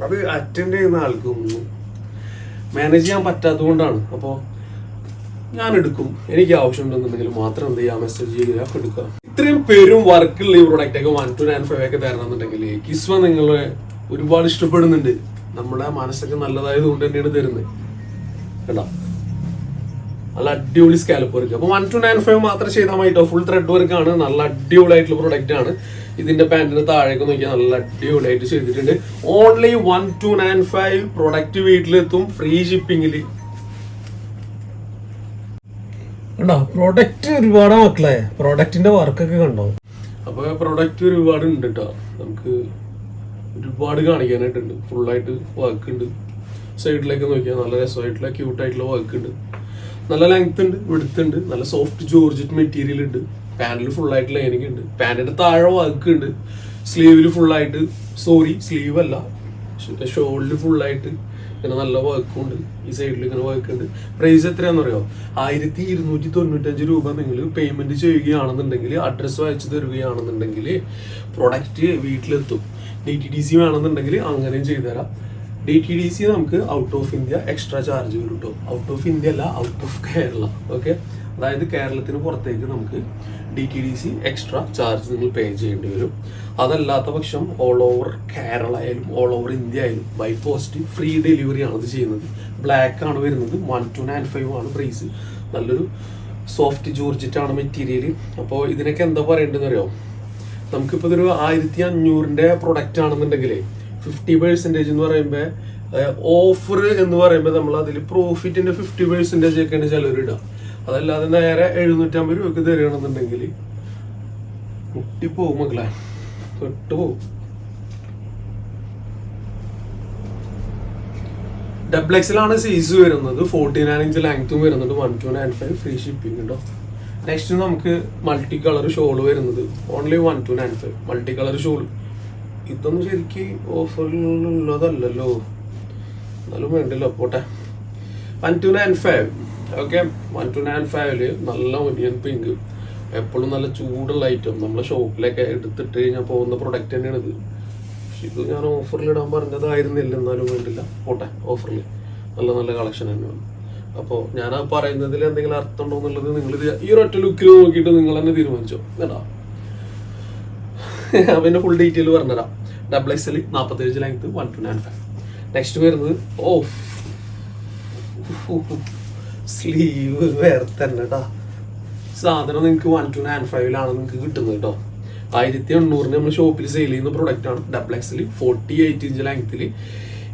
അത് അറ്റൻഡ് ചെയ്യുന്ന ആൾക്കൊന്നും മാനേജ് ചെയ്യാൻ പറ്റാത്തത് കൊണ്ടാണ്. അപ്പോൾ ഞാൻ എടുക്കും. എനിക്ക് ആവശ്യമുണ്ടെന്നുണ്ടെങ്കിൽ മാത്രം എന്ത് ചെയ്യാം? മെസ്സേജ് ചെയ്യുക എടുക്കുക ഇത്രയും പേരും വർക്കുള്ള ഈ പ്രൊഡക്റ്റ് ഒക്കെ വൺ ടു നയൻ ഫൈവ് ഒക്കെ തരണമെന്നുണ്ടെങ്കിൽ കിസ്വ നിങ്ങളെ ഒരുപാട് ഇഷ്ടപ്പെടുന്നുണ്ട്. നമ്മുടെ മനസ്സൊക്കെ നല്ലതായത് കൊണ്ട് തന്നെയാണ് തരുന്നത്. കേട്ടോ നല്ല അടിപൊളി സ്കാലപ്പ് വർക്ക് അപ്പൊ വൺ ടു നയൻ ഫൈവ് മാത്രം ചെയ്താൽ മതി ഫുൾ ത്രെഡ് വർക്ക് ആണ്. നല്ല അടിപൊളി ആയിട്ടുള്ള പ്രൊഡക്റ്റ് ആണ്. ഇതിന്റെ പാന്റിന് താഴേക്ക് നോക്കിയാൽ നല്ല അടിപൊളിയായിട്ട് ചെയ്തിട്ടുണ്ട്. Only one two nine five product വീട്ടിലെത്തും. ഫ്രീ ഷിപ്പിംഗിൽ കണ്ടോ? പ്രൊഡക്റ്റ് ഒരുപാട് മക്കളെ. പ്രൊഡക്റ്റിന്റെ വർക്കൊക്കെ കണ്ടോ? അപ്പൊ പ്രൊഡക്റ്റ് ഒരുപാട് ഉണ്ട് കേട്ടോ നമുക്ക് ഒരുപാട് കാണിക്കാനായിട്ടുണ്ട്. ഫുള്ളായിട്ട് വർക്ക് ഉണ്ട്. സൈഡിലേക്ക് നോക്കിയാൽ നല്ല രസമായിട്ടുള്ള ക്യൂട്ടായിട്ടുള്ള വർക്ക് ഉണ്ട്. നല്ല ലെങ്ത് ഉണ്ട് വെടുത്ത് ഉണ്ട്. നല്ല സോഫ്റ്റ് ജോർജറ്റ് മെറ്റീരിയൽ ഉണ്ട്. പാന്റിൽ ഫുള്ളായിട്ട് ലൈനിങ് ഉണ്ട്. പാനിന്റെ താഴെ വർക്ക് ഉണ്ട്. സ്ലീവിൽ ഫുള്ളായിട്ട് സോറി സ്ലീവ് അല്ല. ഷോളിൽ ഫുള്ളായിട്ട് ഇങ്ങനെ നല്ല വർക്കും ഉണ്ട്. ഈ സൈഡിൽ ഇങ്ങനെ വർക്ക് ഉണ്ട്. പ്രൈസ് എത്രയാണെന്ന് അറിയോ ആയിരത്തി ഇരുന്നൂറ്റി തൊണ്ണൂറ്റഞ്ച് രൂപ നിങ്ങൾ പേയ്മെന്റ് ചെയ്യുകയാണെന്നുണ്ടെങ്കിൽ അഡ്രസ്സ് അയച്ചു തരികയാണെന്നുണ്ടെങ്കിൽ പ്രൊഡക്റ്റ് വീട്ടിലെത്തും. ഡി ടി ഡി സി വേണമെന്നുണ്ടെങ്കിൽ അങ്ങനെയും ചെയ്തുതരാം. ഡി ടി ഡി സി നമുക്ക് out of India extra charge വരും കേട്ടോ ഔട്ട് ഓഫ് ഇന്ത്യ അല്ല ഔട്ട് ഓഫ് കേരള ഓക്കെ അതായത് കേരളത്തിന് പുറത്തേക്ക് നമുക്ക് D T D C extra charge നിങ്ങൾ പേ ചെയ്യേണ്ടി വരും. അതല്ലാത്ത പക്ഷം ഓൾ ഓവർ കേരള ആയാലും ഓൾ ഓവർ ഇന്ത്യ ആയാലും ബൈ പോസ്റ്റ് ഫ്രീ ഡെലിവറി ആണ് ഇത് ചെയ്യുന്നത്. ബ്ലാക്ക് ആണ് വരുന്നത് വൺ ടു നയൻ ഫൈവ് ആണ് പ്രൈസ് നല്ലൊരു സോഫ്റ്റ് ജോർജിറ്റ് ആണ് മെറ്റീരിയൽ അപ്പോൾ ഇതിനൊക്കെ എന്താ പറയേണ്ടതെന്ന് അറിയോ? നമുക്കിപ്പോൾ ഇതൊരു ആയിരത്തി അഞ്ഞൂറിന്റെ പ്രൊഡക്റ്റ് ആണെന്നുണ്ടെങ്കിൽ ഫിഫ്റ്റി പെർസെന്റേജ് എന്ന് പറയുമ്പോൾ ഓഫർ എന്ന് പറയുമ്പോൾ നമ്മൾ അതിൽ പ്രോഫിറ്റിന്റെ ഫിഫ്റ്റി പെർസെന്റേജ് ഒക്കെയാണ് ചിലർ ഇടുക. അതല്ലാതെ നേരെ എഴുന്നൂറ്റമ്പത് രൂപയ്ക്ക് തരികയാണെന്നുണ്ടെങ്കിൽ പൊട്ടിപ്പോവും മക്കളെ. പോവും. ഡബിൾ എക്സിലാണ് സൈസ് വരുന്നത്. ഫോർട്ടി നയൻ ഇഞ്ച് ലെങ്ത്തും വരുന്നുണ്ട്. One two nine five free shipping ഉണ്ടോ? നെക്സ്റ്റ് നമുക്ക് മൾട്ടി കളർ ഷോൾ വരുന്നത്. Only one two nine five multi colour shawl ഇതൊന്നും ശരിക്ക് ഓഫറിലുള്ളതല്ലല്ലോ എന്നാലും വേണ്ടല്ലോ പോട്ടെ. One two nine five okay one two nine ഫൈവിൽ നല്ല ഒനിയൻ പിങ്ക് എപ്പോഴും നല്ല ചൂടുള്ള ഐറ്റം നമ്മളെ ഷോപ്പിലൊക്കെ എടുത്തിട്ട് കഴിഞ്ഞാൽ പോകുന്ന പ്രൊഡക്റ്റ് തന്നെയാണ് ഇത്. പക്ഷെ ഇത് ഞാൻ ഓഫറിൽ ഇടാൻ പറഞ്ഞതായിരുന്നില്ല എന്നാലും വേണ്ടില്ല. പോട്ടെ ഓഫറിൽ നല്ല നല്ല കളക്ഷൻ തന്നെയാണ്. അപ്പോൾ ഞാൻ ആ പറയുന്നതിൽ എന്തെങ്കിലും അർത്ഥം ഉണ്ടോ എന്നുള്ളത് നിങ്ങൾ ഈ ഒരു ഒറ്റ ലുക്കിൽ നോക്കിയിട്ട് നിങ്ങൾ തന്നെ തീരുമാനിച്ചോ. കേട്ടോ? അതിന്റെ ഫുൾ ഡീറ്റെയിൽ പറഞ്ഞുതരാം. ഡബിൾ എക്സ് എൽ നാൽപ്പത്തേഴ് length one two nine five next വരുന്നത് ഓ സ്ലീവ് വേറെ തന്നെ സാധനം നിങ്ങൾക്ക് വൺ ടു നയൻ ഫൈവിലാണ് നിങ്ങൾക്ക് കിട്ടുന്നത് കേട്ടോ ആയിരത്തി എണ്ണൂറിന് നമ്മൾ ഷോപ്പിൽ സെയിൽ ചെയ്യുന്ന പ്രൊഡക്റ്റ് ആണ്. Double XL forty eight inch ലെങ്ത്തിൽ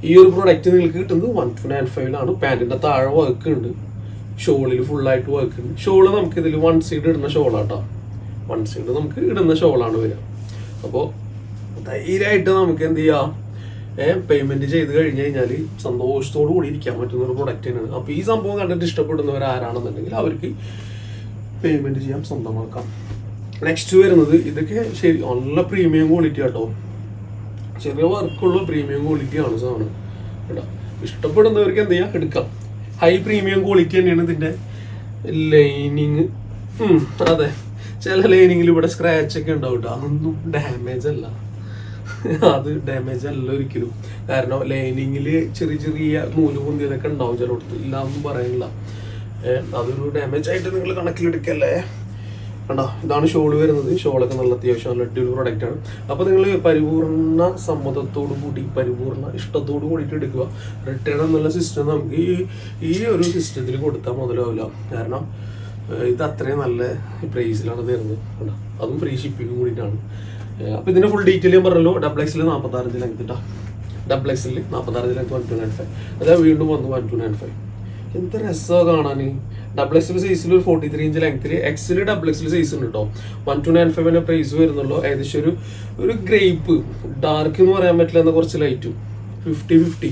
ഈ ഒരു പ്രൊഡക്റ്റ് നിങ്ങൾക്ക് കിട്ടുന്നത് വൺ ടു നയൻ ഫൈവിലാണ് പാന്റിന്റെ താഴെ വർക്ക് ഉണ്ട്. ഷോളിൽ ഫുള്ളായിട്ട് വർക്ക് ഉണ്ട്. ഷോൾ നമുക്ക് ഇതിൽ വൺ സൈഡ് ഇടുന്ന ഷോളാട്ടോ വൺ സൈഡ് നമുക്ക് ഇടുന്ന ഷോളാണ് വരിക. അപ്പോൾ ധൈര്യമായിട്ട് നമുക്ക് എന്ത് ചെയ്യാം? പേയ്മെന്റ് ചെയ്ത് കഴിഞ്ഞു കഴിഞ്ഞാൽ സന്തോഷത്തോടു കൂടി ഇരിക്കാൻ പറ്റുന്ന ഒരു പ്രൊഡക്റ്റ് തന്നെയാണ്. അപ്പോൾ ഈ സംഭവം കണ്ടിട്ട് ഇഷ്ടപ്പെടുന്നവർ ആരാണെന്നുണ്ടെങ്കിൽ അവർക്ക് പേയ്മെന്റ് ചെയ്യാൻ സ്വന്തമാക്കാം. നെക്സ്റ്റ് വരുന്നത് ഇതൊക്കെ ശരി നല്ല പ്രീമിയം ക്വാളിറ്റി ആട്ടോ. ചെറിയ വർക്കുള്ള പ്രീമിയം ക്വാളിറ്റി ആണ് സാധനം. കേട്ടോ? ഇഷ്ടപ്പെടുന്നവർക്ക് എന്ത് ചെയ്യാം? എടുക്കാം. ഹൈ പ്രീമിയം ക്വാളിറ്റി തന്നെയാണ് ഇതിന്റെ ലൈനിങ് അതെ. ചില ലൈനിങ്ങിൽ ഇവിടെ സ്ക്രാച്ച് ഒക്കെ ഉണ്ടാവും കേട്ടോ അതൊന്നും ഡാമേജ് അല്ല. [laughs] അത് ഡാമേജ് അല്ല ഒരിക്കലും. കാരണം ലൈനിങ്ങിൽ ചെറിയ ചെറിയ നൂൽ പൊന്തിയതൊക്കെ ഉണ്ടാവും ചിലടത്ത്. ഇല്ല ഒന്നും പറയാനില്ല അതൊരു ഡാമേജ് ആയിട്ട് നിങ്ങൾ കണക്കിലെടുക്കല്ലേ? കണ്ടോ? ഇതാണ് ഷോൾ വരുന്നത്. ഷോളൊക്കെ നല്ല അത്യാവശ്യം നല്ല അടിപൊളി പ്രൊഡക്റ്റ് ആണ്. അപ്പോൾ നിങ്ങൾ പരിപൂർണ സമ്മതത്തോടു കൂടി പരിപൂർണ ഇഷ്ടത്തോടു കൂടിയിട്ട് എടുക്കുക. റിട്ടേൺ എന്നുള്ള സിസ്റ്റം നമുക്ക് ഈ ഈ ഒരു സിസ്റ്റത്തിൽ കൊടുത്താൽ മുതലാവില്ല. കാരണം ഇത് അത്രയും നല്ല പ്രൈസിലാണ് തരുന്നത്. കണ്ടോ? അതും ഫ്രീ ഷിപ്പിംഗ് കൂടിയിട്ടാണ്. അപ്പോൾ ഇതിന്റെ ഫുൾ ഡീറ്റെയിൽ ഞാൻ പറഞ്ഞല്ലോ. ഡബിൾ എക്സിൽ നാൽപ്പത്താറ് ലെങ്ത് കേട്ടോ ഡബിൾ എക്സിൽ നാൽപ്പത്താറ് length one two nine five അതായത് വീണ്ടും വന്നു വൺ ടു നയൻ ഫൈവ് എന്ത് രസമാണ് കാണാൻ ഡബിൾ എക്സിൽ സൈസിൽ ഒരു ഫോർട്ടി ത്രീ ഇഞ്ച് ലെങ്ത്തിൽ എക്സിൽ ഡബിൾ എക്സിൽ സൈസ് ഉണ്ട് കേട്ടോ വൺ ടു നയൻ ഫൈവിന്റെ പ്രൈസ് വരുന്നുള്ളൂ. ഏകദേശം ഒരു ഒരു ഗ്രേപ്പ് ഡാർക്ക് എന്ന് പറയാൻ പറ്റില്ല എന്ന കുറച്ച് ലൈറ്റും ഫിഫ്റ്റി ഫിഫ്റ്റി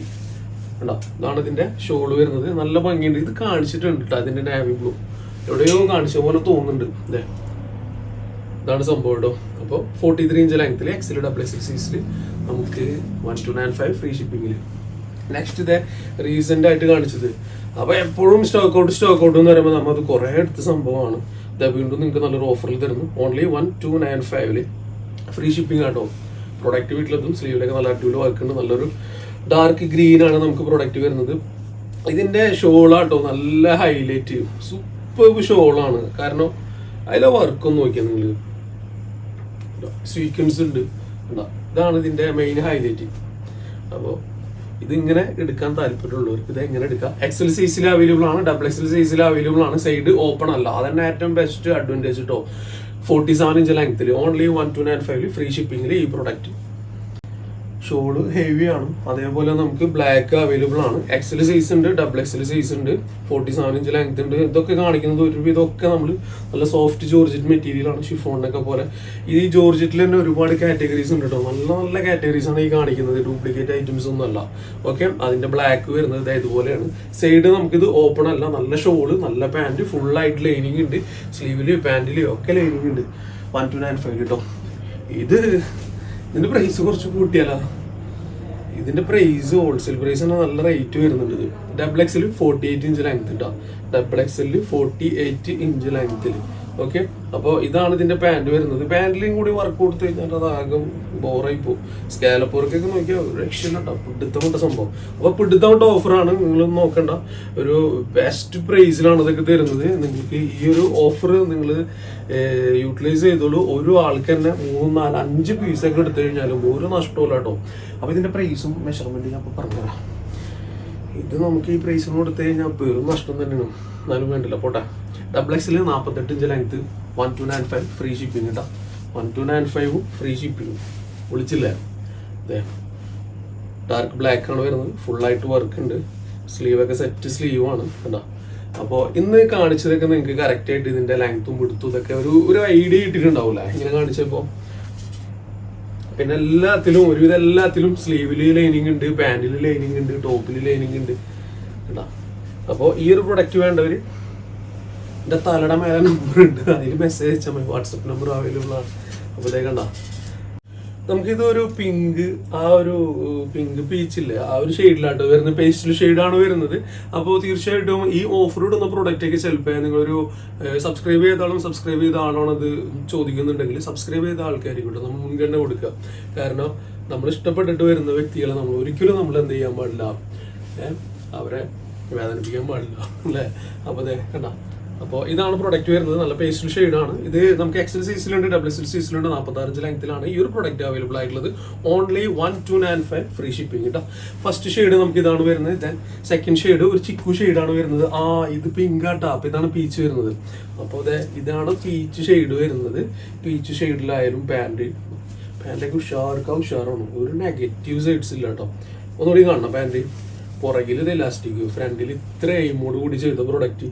ഉണ്ടോ ഇതാണ് ഇതിന്റെ ഷോൾ വരുന്നത്. നല്ല ഭംഗിയുണ്ട്. ഇത് കാണിച്ചിട്ടുണ്ട് കേട്ടോ അതിന്റെ നാവി ബ്ലൂ എവിടെയോ കാണിച്ച പോലെ തോന്നുന്നുണ്ട്. ഇതേ ഇതാണ് സംഭവം കേട്ടോ അപ്പോൾ ഫോർട്ടി ത്രീ ഇഞ്ച് ലെങ്ത്തിൽ എക്സിൽ ഡബിൾ എക്സിൽ സീസിൽ നമുക്ക് one two nine five free ഷിപ്പിംഗിൽ next ഇതേ റീസെന്റ് ആയിട്ട് കാണിച്ചത്. അപ്പൊ എപ്പോഴും സ്റ്റോക്ക് ഔട്ട് സ്റ്റോക്ക് ഔട്ട് എന്ന് പറയുമ്പോൾ നമ്മൾ അത് കുറെ എടുത്ത സംഭവമാണ്. ഇതാ വീണ്ടും നിങ്ങൾക്ക് നല്ലൊരു ഓഫറിൽ തരുന്നു. ഓൺലി വൺ ടു നയൻ ഫൈവിൽ ഫ്രീ ഷിപ്പിംഗ് ആട്ടോ പ്രൊഡക്റ്റ് വീട്ടിലെത്തും. സ്ലീവിലൊക്കെ നല്ല അടിപൊളി വർക്ക് ഉണ്ട്. നല്ലൊരു ഡാർക്ക് ഗ്രീൻ ആണ് നമുക്ക് പ്രൊഡക്റ്റ് വരുന്നത്. ഇതിന്റെ ഷോളാട്ടോ നല്ല ഹൈലൈറ്റ് സൂപ്പർ ഷോളാണ് കാരണം അതിലെ വർക്കൊന്ന് നോക്കിയാൽ നിങ്ങൾ സ്വീക്വൻസ് ഉണ്ട്? ഇതാണ് ഇതിന്റെ മെയിൻ ഹൈലൈറ്റ് അപ്പോൾ ഇതിങ്ങനെ എടുക്കാൻ താല്പര്യമുള്ളവർക്ക് ഇത് എങ്ങനെ എടുക്കാം? എക്സൽ സൈസിൽ അവൈലബിൾ ആണ്. ഡബിൾ എക്സൽ സൈസിൽ അവൈലബിൾ ആണ്. സൈഡ് ഓപ്പൺ അല്ല. അതന്നെ ഏറ്റവും ബെസ്റ്റ് അഡ്വാന്റേജ് കേട്ടോ ഫോർട്ടി സെവൻ ഇഞ്ച് ലെങ്ത്തിൽ only one two nine five free ഷിപ്പിംഗിൽ ഈ പ്രൊഡക്റ്റ് ഷോൾ ഹെവി ആണ്. അതേപോലെ നമുക്ക് ബ്ലാക്ക് അവൈലബിൾ ആണ്. എക്സൽ സൈസ് ഉണ്ട് ഡബിൾ എക്സൽ സൈസ് ഉണ്ട് ഫോർട്ടി സെവൻ ഇഞ്ച് ലെങ്ത് ഉണ്ട്. ഇതൊക്കെ കാണിക്കുന്നത് ഒരു ഇതൊക്കെ നമ്മൾ നല്ല സോഫ്റ്റ് ജോർജറ്റ് മെറ്റീരിയൽ ആണ് ഷിഫോണിനൊക്കെ പോലെ. ഈ ജോർജറ്റിൽ തന്നെ ഒരുപാട് കാറ്റഗറീസ് ഉണ്ട് കേട്ടോ നല്ല നല്ല കാറ്റഗറീസ് ആണ് ഈ കാണിക്കുന്നത്. ഡ്യൂപ്ലിക്കേറ്റ് ഐറ്റംസ് ഒന്നും അല്ല. ഓക്കെ അതിന്റെ ബ്ലാക്ക് വരുന്നത് ഇതാ ഇതുപോലെയാണ്. സൈഡ് നമുക്കിത് ഓപ്പൺ അല്ല. നല്ല ഷോൾ നല്ല പാന്റ് ഫുൾ ആയിട്ട് ലൈനിങ് ഉണ്ട്. സ്ലീവിൽ പാന്റിൽ ഒക്കെ ലൈനിങ് ഉണ്ട്. വൺ ടു നയൻ ഫൈവ് കേട്ടോ ഇത് ഇതിന്റെ പ്രൈസ് കുറച്ച് കൂട്ടിയാലോ? ഇതിന്റെ പ്രൈസ് ഹോൾസെയിൽ പ്രൈസ് ആണ് നല്ല റേറ്റ് വരുന്നുണ്ട്. Double XL forty eight inch length കേട്ടോ double XL forty eight inch ലെങ്ത്തിൽ ഓക്കെ അപ്പോൾ ഇതാണ് ഇതിന്റെ പാന്റ് വരുന്നത്. പാൻറിലും കൂടി വർക്ക് കൊടുത്തു കഴിഞ്ഞാൽ അത് ആകെ ബോറായി പോകും. സ്കാലപ്പ് വർക്കൊക്കെ നോക്കിയാൽ ഒരു രക്ഷയില്ല കേട്ടോ പിടുത്തമുട്ട സംഭവം. അപ്പോൾ പിടുത്തമുട്ട ഓഫറാണ് നിങ്ങൾ നോക്കണ്ട. ഒരു ബെസ്റ്റ് പ്രൈസിലാണ് ഇതൊക്കെ തരുന്നത്. നിങ്ങൾക്ക് ഈ ഒരു ഓഫർ നിങ്ങൾ യൂട്ടിലൈസ് ചെയ്തോളൂ. ഒരു ആൾക്ക് തന്നെ മൂന്ന് നാല് അഞ്ച് പീസൊക്കെ എടുത്തു കഴിഞ്ഞാലും ഒരു നഷ്ടമില്ല കേട്ടോ അപ്പോൾ ഇതിന്റെ പ്രൈസും മെഷർമെന്റ് ഞാൻ അപ്പോൾ പറഞ്ഞുതരാം. ഇത് നമുക്ക് ഈ പ്രൈസിന് കൊടുത്തു കഴിഞ്ഞാൽ വെറും നഷ്ടം തന്നെയാണ്. എന്നാലും വേണ്ടില്ല. പോട്ടെ. ഡബിൾ എക്സിൽ നാൽപ്പത്തെട്ട് inch length one two nine five free shipping കേട്ടോ വൺ ടു നയൻ ഫൈവും ഫ്രീ ഷിപ്പിംഗും വിളിച്ചില്ലേ? അതെ ഡാർക്ക് ബ്ലാക്ക് ആണ് വരുന്നത്. ഫുള്ളായിട്ട് വർക്ക് ഉണ്ട് സ്ലീവ് ഒക്കെ സെറ്റ് സ്ലീവാണ് കേട്ടോ അപ്പോൾ ഇന്ന് കാണിച്ചതൊക്കെ നിങ്ങൾക്ക് കറക്റ്റായിട്ട് ഇതിന്റെ ലെങ്ത്തും പിടുത്തും ഇതൊക്കെ ഒരു ഒരു ഐഡിയ കിട്ടിയിട്ടുണ്ടാവില്ല ഇങ്ങനെ കാണിച്ചപ്പോൾ പിന്നെ എല്ലാത്തിലും ഒരുവിധം എല്ലാത്തിലും സ്ലീവിൽ ലൈനിങ് ഉണ്ട് പാന്റിൽ ലൈനിങ് ഉണ്ട് ടോപ്പിൽ ലൈനിങ് ഉണ്ട് കേട്ടോ അപ്പോൾ ഈ ഒരു പ്രൊഡക്റ്റ് വേണ്ടവർ എന്റെ തലയുടെ മേലെ നമ്പർ ഉണ്ട്. അതിൽ മെസ്സേജ് അയച്ചാൽ മതി. വാട്സപ്പ് നമ്പർ അവൈലബിൾ ആണ്. അപ്പോൾ ഇതേ കണ്ട. നമുക്കിത് ഒരു പിങ്ക് ആ ഒരു പിങ്ക് പീച്ചില്ലേ ആ ഒരു ഷെയ്ഡിലാട്ടോ വരുന്നത്. പേസ്റ്റൽ ഷെയ്ഡാണ് വരുന്നത്. അപ്പോൾ തീർച്ചയായിട്ടും ഈ ഓഫർ ഇടുന്ന പ്രൊഡക്റ്റൊക്കെ ചിലപ്പോൾ നിങ്ങളൊരു സബ്സ്ക്രൈബ് ചെയ്ത ആളും സബ്സ്ക്രൈബ് ചെയ്ത ആളാണ് അത് ചോദിക്കുന്നുണ്ടെങ്കിൽ സബ്സ്ക്രൈബ് ചെയ്ത ആൾക്കാർക്ക് നമ്മൾ മുൻഗണന കൊടുക്കുക. കാരണം നമ്മൾ ഇഷ്ടപ്പെട്ടിട്ട് വരുന്ന വ്യക്തികളെ നമ്മൾ ഒരിക്കലും നമ്മൾ എന്ത് ചെയ്യാൻ പാടില്ല. അവരെ വേദനിപ്പിക്കാൻ പാടില്ല. അല്ലേ? അപ്പോൾ അതെ കണ്ട. അപ്പോൾ ഇതാണ് പ്രൊഡക്റ്റ് വരുന്നത്. നല്ല പേസ്റ്റൽ ഷെയ്ഡാണ് ഇത് നമുക്ക് എക്സൽ സൈസിലുണ്ട് ഡബിൾ എക്സൽ സൈസിലുണ്ട് നാൽപ്പത്താറഞ്ച് ലെങ്ത്തിലാണ് ഈ ഒരു പ്രൊഡക്റ്റ് അവൈലബിൾ ആയിട്ടുള്ളത്. Only one two nine five free shipping കേട്ടോ ഫസ്റ്റ് ഷെയ്ഡ് നമുക്ക് ഇതാണ് വരുന്നത്. ദെൻ സെക്കൻഡ് ഷെയ്ഡ് ഒരു ചിക്കു ഷെയ്ഡാണ് വരുന്നത്. ആ ഇത് പിങ്ക് ആട്ടാ. അപ്പോൾ ഇതാണ് പീച്ച് വരുന്നത്. അപ്പോൾ അതെ ഇതാണ് പീച്ച് ഷെയ്ഡ് വരുന്നത്. പീച്ച് ഷെയ്ഡിലായാലും പാന്റ് പാന്റൊക്കെ ഉഷാർക്കാ ഉഷാറാണ്. ഒരു നെഗറ്റീവ് സൈഡ്സ് ഇല്ല കേട്ടോ ഒന്നുകൂടി കാണണം പാന്റ് പുറകിൽ ഇത് ഇലാസ്റ്റിക് ഫ്രണ്ടിൽ ഇത്ര എയിമോട് കൂടി ചെയ്ത പ്രൊഡക്റ്റ്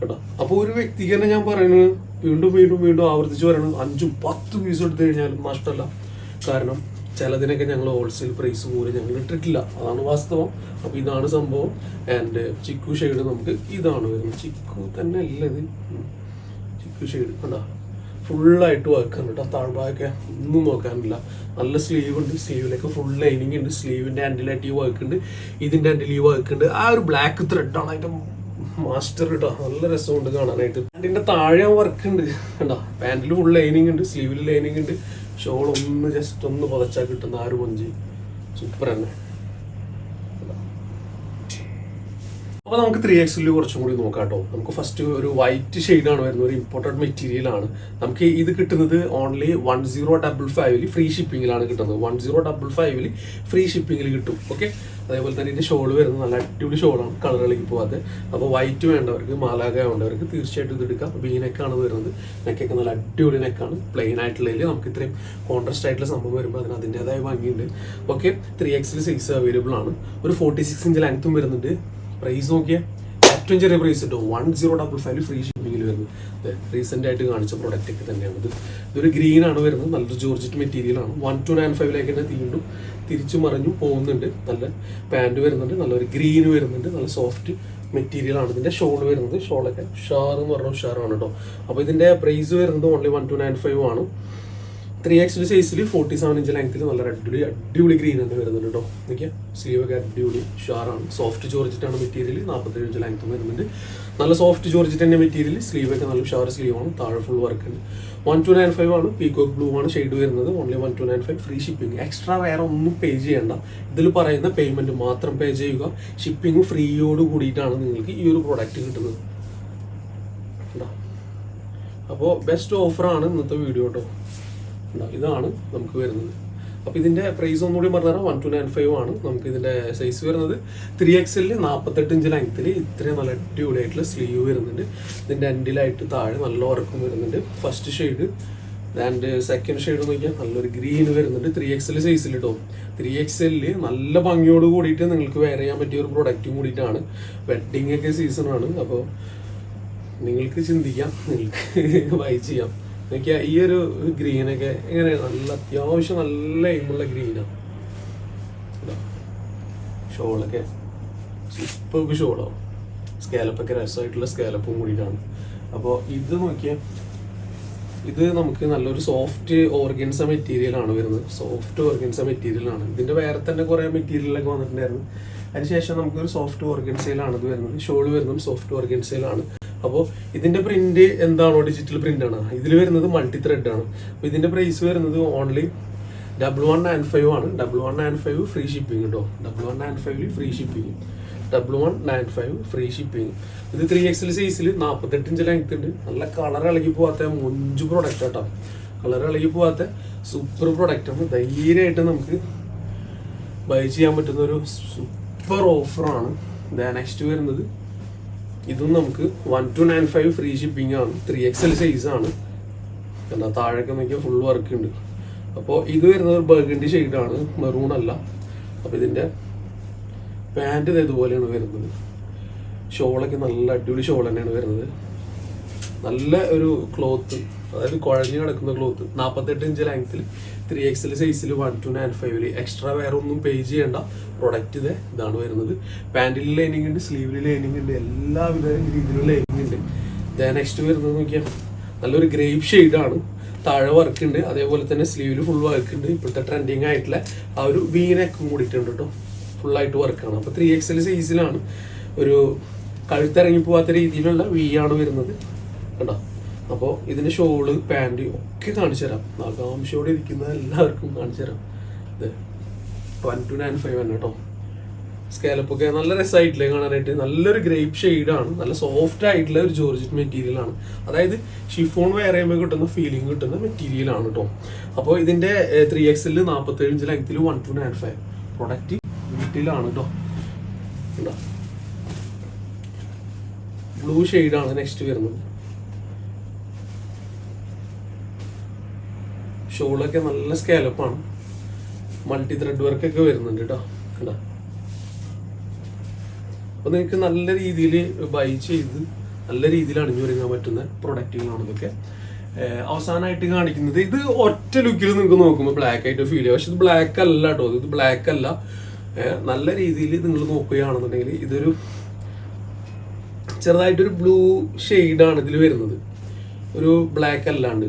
കേട്ടോ. അപ്പോൾ ഒരു വ്യക്തിക്ക് തന്നെ ഞാൻ പറയുന്നത് വീണ്ടും വീണ്ടും വീണ്ടും ആവർത്തിച്ച് പറയണം അഞ്ചും പത്ത് പീസ് എടുത്തു കഴിഞ്ഞാലും നഷ്ടമല്ല കാരണം ചിലതിനൊക്കെ ഞങ്ങൾ ഹോൾസെയിൽ പ്രൈസ് പോലും ഞങ്ങൾ ഇട്ടിട്ടില്ല. അതാണ് വാസ്തവം. അപ്പോൾ ഇതാണ് സംഭവം. ആൻഡ് ചിക്കു ഷെയ്ഡ് നമുക്ക് ഇതാണ് വരുന്നത്. ചിക്കു തന്നെ അല്ല ഇത്. ചിക്കു ഷെയ്ഡ് കണ്ടോ? ഫുള്ളായിട്ട് വർക്ക് ഉണ്ട് കേട്ടോ. താഴ്ഭാഗമൊക്കെ ഒന്നും നോക്കാനില്ല നല്ല സ്ലീവ് ഉണ്ട്. സ്ലീവിലൊക്കെ ഫുൾ ലൈനിങ് ഉണ്ട്. സ്ലീവിന്റെ ആൻഡിലായിട്ട് ഈ വർക്ക് ഉണ്ട്. ഇതിന്റെ ആൻഡിൽ ഈ വർക്ക് ഉണ്ട്. ആ ഒരു ബ്ലാക്ക് ത്രെഡാണ് അതിന്റെ മാസ്റ്റർ കേട്ടോ നല്ല രസമുണ്ട് കാണാനായിട്ട്. പാന്റിന്റെ താഴെ വർക്ക് ഉണ്ട്. കേട്ടോ പാന്റിൽ ഫുൾ ലൈനിങ് ഉണ്ട് സ്ലീവിൽ ലൈനിങ് ഉണ്ട്. ഷോൾ ഒന്ന് ജസ്റ്റ് ഒന്ന് പുതച്ചാൽ കിട്ടുന്ന ആ ഒരു പൊഞ്ചി സൂപ്പർ തന്നെ അപ്പോൾ നമുക്ക് ത്രീ എക്സിൽ കുറച്ചും കൂടി നോക്കാം കേട്ടോ. നമുക്ക് ഫസ്റ്റ് ഒരു വൈറ്റ് ഷെയ്ഡാണ് വരുന്നത് ഒരു ഇമ്പോർട്ടന്റ് മെറ്റീരിയൽ ആണ്. നമുക്ക് ഇത് കിട്ടുന്നത് ഓൺലി വൺ സീറോ ഡബിൾ ഫൈവിൽ ഫ്രീ ഷിപ്പിങ്ങിലാണ് കിട്ടുന്നത്. വൺ സീറോ ഡബിൾ ഫൈവിൽ ഫ്രീ ഷിപ്പിങ്ങിൽ കിട്ടും ഓക്കെ അതേപോലെ തന്നെ ഇതിന്റെ ഷോൾ വരുന്നത് നല്ല അടിപൊളി ഷോളാണ് കളറുകളിലേക്ക് പോകാതെ അപ്പോൾ വൈറ്റ് വേണ്ടവർക്ക് മാലാക വേണ്ടവർക്ക് തീർച്ചയായിട്ടും ഇത് എടുക്കാം. ബി നെക്കാണ് വരുന്നത്. നെക്കൊക്കെ നല്ല അടിപൊളി നെക്കാണ് പ്ലെയിൻ ആയിട്ടുള്ളതിൽ നമുക്ക് ഇത്രയും കോൺട്രസ്റ്റ് ആയിട്ടുള്ള സംഭവം വരുമ്പോൾ അതിന് അതിന്റെതായ ഭംഗിയുണ്ട് okay three XL size available ആണ്. ഒരു ഫോർട്ടി സിക്സ് ഇഞ്ച് ലെങ്ത്തും വരുന്നുണ്ട്. പ്രൈസ് നോക്കിയാൽ ഏറ്റവും ചെറിയ പ്രൈസ് ഉണ്ട് one zero double five free ഷിപ്പിംഗിൽ വരുന്നത്. റീസെന്റ് ആയിട്ട് കാണിച്ച പ്രോഡക്റ്റ് ഒക്കെ തന്നെയാണ് ഇത്. ഇതൊരു ഗ്രീൻ ആണ് വരുന്നത്. നല്ലൊരു ജോർജറ്റ് മെറ്റീരിയൽ ആണ്. വൺ ടു നയൻ ഫൈവിലേക്ക് തന്നെ വീണ്ടും തിരിച്ചു മറിഞ്ഞു പോകുന്നുണ്ട്. നല്ല പാന്റ് വരുന്നുണ്ട്. നല്ലൊരു ഗ്രീൻ വരുന്നുണ്ട്. നല്ല സോഫ്റ്റ് മെറ്റീരിയൽ ആണ്. ഇതിന്റെ ഷോൾ വരുന്നത്. ഷോളൊക്കെ ഷാർ എന്ന് പറഞ്ഞ ഉഷാറാണ് കേട്ടോ അപ്പോൾ ഇതിന്റെ പ്രൈസ് വരുന്നത് only one two nine five ആണ്. ത്രീ എക്സ് സൈസിൽ ഫോർട്ടി സെവൻ ഇഞ്ച് ലെങ്ത്തിൽ നല്ല അടിപൊളി അടിപൊളി ഗ്രീൻ തന്നെ വരുന്നുണ്ട് കേട്ടോ നോക്കിയാൽ സ്ലീവ് ഒക്കെ അടിപൊളി ഷാറാണ്. സോഫ്റ്റ് ജോർജിറ്റാണ് മെറ്റീരിയൽ നാൽപ്പത്തേഴ് ഇഞ്ച് ലെങ്ത്തും വരുന്നുണ്ട്. നല്ല സോഫ്റ്റ് ജോർജിറ്റ് തന്നെ മെറ്റീരിയൽ സ്ലീവ് ഒക്കെ നല്ല ഷാർ സ്ലീവ് ആണ് താഴെ ഫുൾ വർക്ക് ഉണ്ട്. വൺ ടു നയൻ ഫൈവ് ആണ് പീകോക്ക് ബ്ലൂ ആണ് ഷെയ്ഡ് വരുന്നത്. Only one two nine five free shipping extra വേറെ ഒന്നും പേ ചെയ്യേണ്ട. ഇതിൽ പറയുന്ന പേയ്മെന്റ് മാത്രം പേ ചെയ്യുക. ഷിപ്പിംഗ് ഫ്രീയോട് കൂടിയിട്ടാണ് നിങ്ങൾക്ക് ഈ ഒരു പ്രോഡക്റ്റ് കിട്ടുന്നത്. അപ്പോൾ ബെസ്റ്റ് ഓഫറാണ് ഇന്നത്തെ വീഡിയോ കേട്ടോ? ഇതാണ് നമുക്ക് വരുന്നത്. അപ്പോൾ ഇതിന്റെ പ്രൈസ് ഒന്നുകൂടി പറഞ്ഞാൽ വൺ ടു നയൻ ഫൈവ് ആണ് നമുക്ക് ഇതിന്റെ സൈസ് വരുന്നത്. ത്രീ എക്സലിൽ നാൽപ്പത്തെട്ട് ഇഞ്ച് ലെങ്ത്തിൽ ഇത്രയും നല്ല അടിപൊളിയായിട്ടുള്ള സ്ലീവ് വരുന്നുണ്ട്. ഇതിന്റെ എൻഡിലായിട്ട് താഴെ നല്ല ഉറക്കം വരുന്നുണ്ട്. First shade and second shade നോക്കിയാൽ നല്ലൊരു ഗ്രീൻ വരുന്നുണ്ട്. ത്രീ എക്സൽ സൈസിൽ കേട്ടോ ത്രീ എക്സലിൽ നല്ല ഭംഗിയോട് കൂടിയിട്ട് നിങ്ങൾക്ക് വെയർ ചെയ്യാൻ പറ്റിയ ഒരു പ്രൊഡക്റ്റും കൂടിയിട്ടാണ്. വെഡ്ഡിങ് ഒക്കെ സീസണാണ് അപ്പോൾ നിങ്ങൾക്ക് ചിന്തിക്കാം നിങ്ങൾക്ക് [laughs] ബൈ ചെയ്യാം. എനിക്ക് ഈ ഒരു ഗ്രീനൊക്കെ എങ്ങനെ നല്ല അത്യാവശ്യം നല്ല എയിമുള്ള ഗ്രീനാണ് ഷോളൊക്കെ. സൂപ്പർ ഷോളാവും സ്കാലപ്പൊക്കെ രസമായിട്ടുള്ള സ്കാലപ്പും കൂടിയിട്ടാണ്. അപ്പോൾ ഇത് നോക്കിയാൽ ഇത് നമുക്ക് നല്ലൊരു സോഫ്റ്റ് ഓർഗൻസ മെറ്റീരിയൽ ആണ് വരുന്നത്. സോഫ്റ്റ് ഓർഗൻസ മെറ്റീരിയൽ ആണ്. ഇതിന്റെ വേറെ തന്നെ കുറെ മെറ്റീരിയലൊക്കെ വന്നിട്ടുണ്ടായിരുന്നു. അതിനുശേഷം നമുക്കൊരു സോഫ്റ്റ് ഓർഗൻസയിലാണ് ഇത് വരുന്നത്. ഷോൾ വരുന്നതും സോഫ്റ്റ് ഓർഗൻസയിലാണ് അപ്പോൾ ഇതിന്റെ പ്രിന്റ് എന്താണോ ഡിജിറ്റൽ പ്രിന്റ് ആണ്. ഇതിൽ വരുന്നത് മൾട്ടി ത്രെഡ് ആണ്. അപ്പോൾ ഇതിന്റെ പ്രൈസ് വരുന്നത് only double one nine five ആണ്. Double one nine five free shipping കേട്ടോ ഡബിൾ വൺ നയൻ ഫൈവിൽ free shipping double one nine five free shipping ഇത് ത്രീ എക്സൽ സൈസിൽ നാൽപ്പത്തെട്ട് ഇഞ്ച് ലെങ്ത് ഉണ്ട്. നല്ല കളർ ഇളകി പോവാത്ത മൊഞ്ച് പ്രൊഡക്റ്റ് കേട്ടോ കളർ ഇളകി പോവാത്ത സൂപ്പർ പ്രൊഡക്റ്റ് ആണ്. ധൈര്യമായിട്ട് നമുക്ക് ബൈ ചെയ്യാൻ പറ്റുന്ന ഒരു സൂപ്പർ ഓഫറാണ് നെക്സ്റ്റ് വരുന്നത് ഇതും നമുക്ക് one two nine five free shipping ആണ്. ത്രീ എക്സൽ സൈസ് ആണ്. എന്താ താഴേക്ക് നോക്കിയാൽ ഫുൾ വർക്ക് ഉണ്ട്. അപ്പോൾ ഇത് വരുന്നത് ഒരു ബർഗണ്ടി ഷെയ്ഡാണ് മെറൂൺ അല്ല. അപ്പോൾ ഇതിന്റെ പാന്റ് ഇത് ഇതുപോലെയാണ് വരുന്നത്. ഷോളൊക്കെ നല്ല അടിപൊളി ഷോൾ തന്നെയാണ് വരുന്നത്. നല്ല ഒരു ക്ലോത്ത് അതായത് കുഴഞ്ഞു കിടക്കുന്ന ക്ലോത്ത് നാൽപ്പത്തെട്ട് ഇഞ്ച് ലെങ്ത്തിൽ ത്രീ എക്സൽ സൈസിൽ വൺ ടു നയൻ ഫൈവിൽ എക്സ്ട്രാ വേറെ ഒന്നും പേ ചെയ്യേണ്ട. പ്രൊഡക്റ്റ് ഇത് ഇതാണ് വരുന്നത്. പാന്റിൽ ലൈനിങ് ഉണ്ട് സ്ലീവിൽ ലൈനിങ് ഉണ്ട് എല്ലാവിധ രീതിയിലുള്ള ലൈനിങ് ഉണ്ട്. നെക്സ്റ്റ് വരുന്നത് നോക്കിയാൽ നല്ലൊരു ഗ്രേപ്പ് ഷെയ്ഡാണ് താഴെ വർക്ക് ഉണ്ട് അതേപോലെ തന്നെ സ്ലീവിൽ ഫുൾ വർക്ക് ഉണ്ട്. ഇപ്പോഴത്തെ ട്രെൻഡിങ് ആയിട്ടുള്ള ആ ഒരു വീനക്കും കൂടിയിട്ടുണ്ട് കേട്ടോ ഫുള്ളായിട്ട് വർക്കാണ് അപ്പോൾ ത്രീ എക്സൽ സൈസിലാണ് ഒരു കഴുത്തിറങ്ങി പോവാത്ത രീതിയിലുള്ള വി ആണ് വരുന്നത്. കണ്ടോ? അപ്പോൾ ഇതിന് ഷോൾ പാന്റ് ഒക്കെ കാണിച്ചു തരാം. ആകാംക്ഷയോടെ ഇരിക്കുന്ന എല്ലാവർക്കും കാണിച്ചു തരാം. ഇത് വൺ ടു നയൻ ഫൈവ് തന്നെ കേട്ടോ. സ്കാലപ്പ് ഒക്കെ നല്ല രസമായിട്ടില്ലേ കാണാനായിട്ട്. നല്ലൊരു ഗ്രേപ്പ് ഷെയ്ഡാണ് നല്ല സോഫ്റ്റ് ആയിട്ടുള്ള ഒരു ജോർജറ്റ് മെറ്റീരിയലാണ് അതായത് ഷിഫോൺ വെയർ ചെയ്യുമ്പോൾ കിട്ടുന്ന ഫീലിംഗ് കിട്ടുന്ന മെറ്റീരിയലാണ് കേട്ടോ. അപ്പോൾ ഇതിന്റെ ത്രീ എക്സിൽ നാൽപ്പത്തേഴ് ഇഞ്ച് ലെങ്ത്തിൽ one two nine five product വീട്ടിലാണ് കേട്ടോ. ബ്ലൂ ഷെയ്ഡാണ് നെക്സ്റ്റ് വരുന്നത്. ഷോളൊക്കെ നല്ല സ്കാലപ്പാണ് മൾട്ടി ത്രെഡ് വർക്ക് ഒക്കെ വരുന്നുണ്ട് കേട്ടോ കണ്ടോ? അപ്പോൾ നിങ്ങൾക്ക് നല്ല രീതിയിൽ ബൈ ചെയ്ത് നല്ല രീതിയിൽ അണിഞ്ഞൊരുങ്ങാൻ പറ്റുന്ന പ്രൊഡക്റ്റുകളാണ് ഇതൊക്കെ. അവസാനമായിട്ട് കാണിക്കുന്നത് ഇത് ഒറ്റ ലുക്കിൽ നിങ്ങൾക്ക് നോക്കുമ്പോൾ ബ്ലാക്ക് ആയിട്ട് ഫീൽ ചെയ്യും. പക്ഷെ ഇത് ബ്ലാക്ക് അല്ല കേട്ടോ ഇത് ബ്ലാക്ക് അല്ല. നല്ല രീതിയിൽ നിങ്ങൾ നോക്കുകയാണെന്നുണ്ടെങ്കിൽ ഇതൊരു ചെറുതായിട്ടൊരു ബ്ലൂ ഷെയ്ഡാണ് ഇതിൽ വരുന്നത്. ഒരു ബ്ലാക്ക് അല്ലാണ്ട്.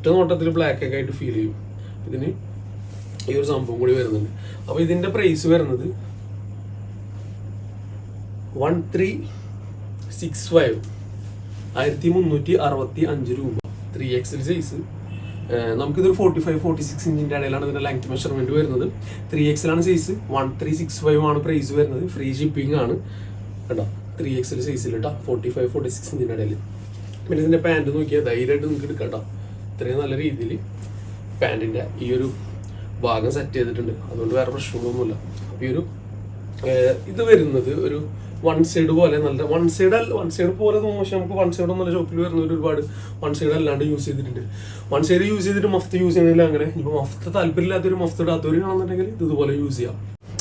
ഒറ്റ നോട്ടത്തിൽ ബ്ലാക്ക് ഒക്കെ ആയിട്ട് ഫീൽ ചെയ്യും. ഇതിന് ഈ ഒരു സംഭവം കൂടി വരുന്നുണ്ട്. അപ്പോൾ ഇതിന്റെ പ്രൈസ് വരുന്നത് വൺ ത്രീ സിക്സ് ഫൈവ് ആയിരത്തി മുന്നൂറ്റി അറുപത്തി അഞ്ച് രൂപ ത്രീ എക്സൽ സൈസ് നമുക്കിതൊരു ഫോർട്ടി ഫൈവ് ഫോർട്ടി സിക്സ് ഇഞ്ചിന്റെ ഇടയിലാണ് ഇതിന്റെ ലെങ്ത് മെഷർമെന്റ് വരുന്നത് ത്രീ ആണ് size one three six five ആണ് പ്രൈസ് വരുന്നത്. ഫ്രീ ഷിപ്പിംഗ് ആണ്. കേട്ടോ ത്രീ എക്സൽ സൈസിൽ കേട്ടോ ഫോർട്ടി ഫൈവ് ഫോർട്ടി സിക്സ് ഇഞ്ചിന്റെ ഇടയിൽ പിന്നെ ഇതിന്റെ പാന്റ് നോക്കിയാൽ ധൈര്യമായിട്ട് നിങ്ങൾക്ക് എടുക്കാം കേട്ടോ ഇത്രയും നല്ല രീതിയിൽ പാന്റിന്റെ ഈ ഒരു ഭാഗം സെറ്റ് ചെയ്തിട്ടുണ്ട്. അതുകൊണ്ട് വേറെ പ്രശ്നങ്ങളൊന്നുമില്ല. അപ്പോൾ ഈ ഒരു ഇത് വരുന്നത് ഒരു വൺ സൈഡ് പോലെ നല്ല വൺ സൈഡ് അല്ല വൺ സൈഡ് പോലെ പക്ഷെ നമുക്ക് വൺ സൈഡ് ഒന്നല്ല ഷോപ്പിൽ വരുന്നവർ ഒരുപാട് വൺ സൈഡ് അല്ലാണ്ട് യൂസ് ചെയ്തിട്ടുണ്ട്. വൺ സൈഡ് യൂസ് ചെയ്തിട്ട് മഫ്ത് യൂസ് ചെയ്യുന്നില്ല അങ്ങനെ. ഇപ്പോൾ മഫ്ത് താല്പര്യമില്ലാത്തൊരു മഫ്ത് ഇടാത്തവർ ആണെന്നുണ്ടെങ്കിൽ ഇത് ഇതുപോലെ യൂസ് ചെയ്യാം.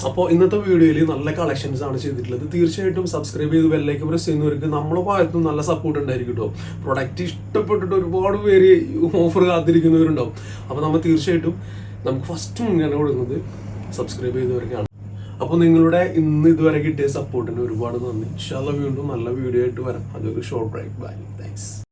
അപ്പോൾ ഇന്നത്തെ വീഡിയോയിൽ നല്ല കളക്ഷൻസ് ആണ് ചെയ്തിട്ടുള്ളത്. തീർച്ചയായിട്ടും സബ്സ്ക്രൈബ് ചെയ്ത് ബെല്ലൈക്ക് പ്രസ് ചെയ്യുന്നവർക്ക് നമ്മുടെ ഭാഗത്തും നല്ല സപ്പോർട്ട് ഉണ്ടായിരിക്കും കേട്ടോ പ്രൊഡക്റ്റ് ഇഷ്ടപ്പെട്ടിട്ട് ഒരുപാട് പേര് ഓഫർ കാത്തിരിക്കുന്നവരുണ്ടാവും. അപ്പോൾ നമ്മൾ തീർച്ചയായിട്ടും നമുക്ക് ഫസ്റ്റ് മുൻഗണന കൊടുക്കുന്നത് സബ്സ്ക്രൈബ് ചെയ്തവർക്കാണ്. അപ്പോൾ നിങ്ങളുടെ ഇന്ന് ഇതുവരെ കിട്ടിയ സപ്പോർട്ടിന് ഒരുപാട് നന്ദി. ഇൻഷാല്ല വീണ്ടും നല്ല വീഡിയോ ആയിട്ട് വരാം. അതൊരു ഷോർട്ട് ബ്രേക്ക് ബൈ താങ്ക്സ്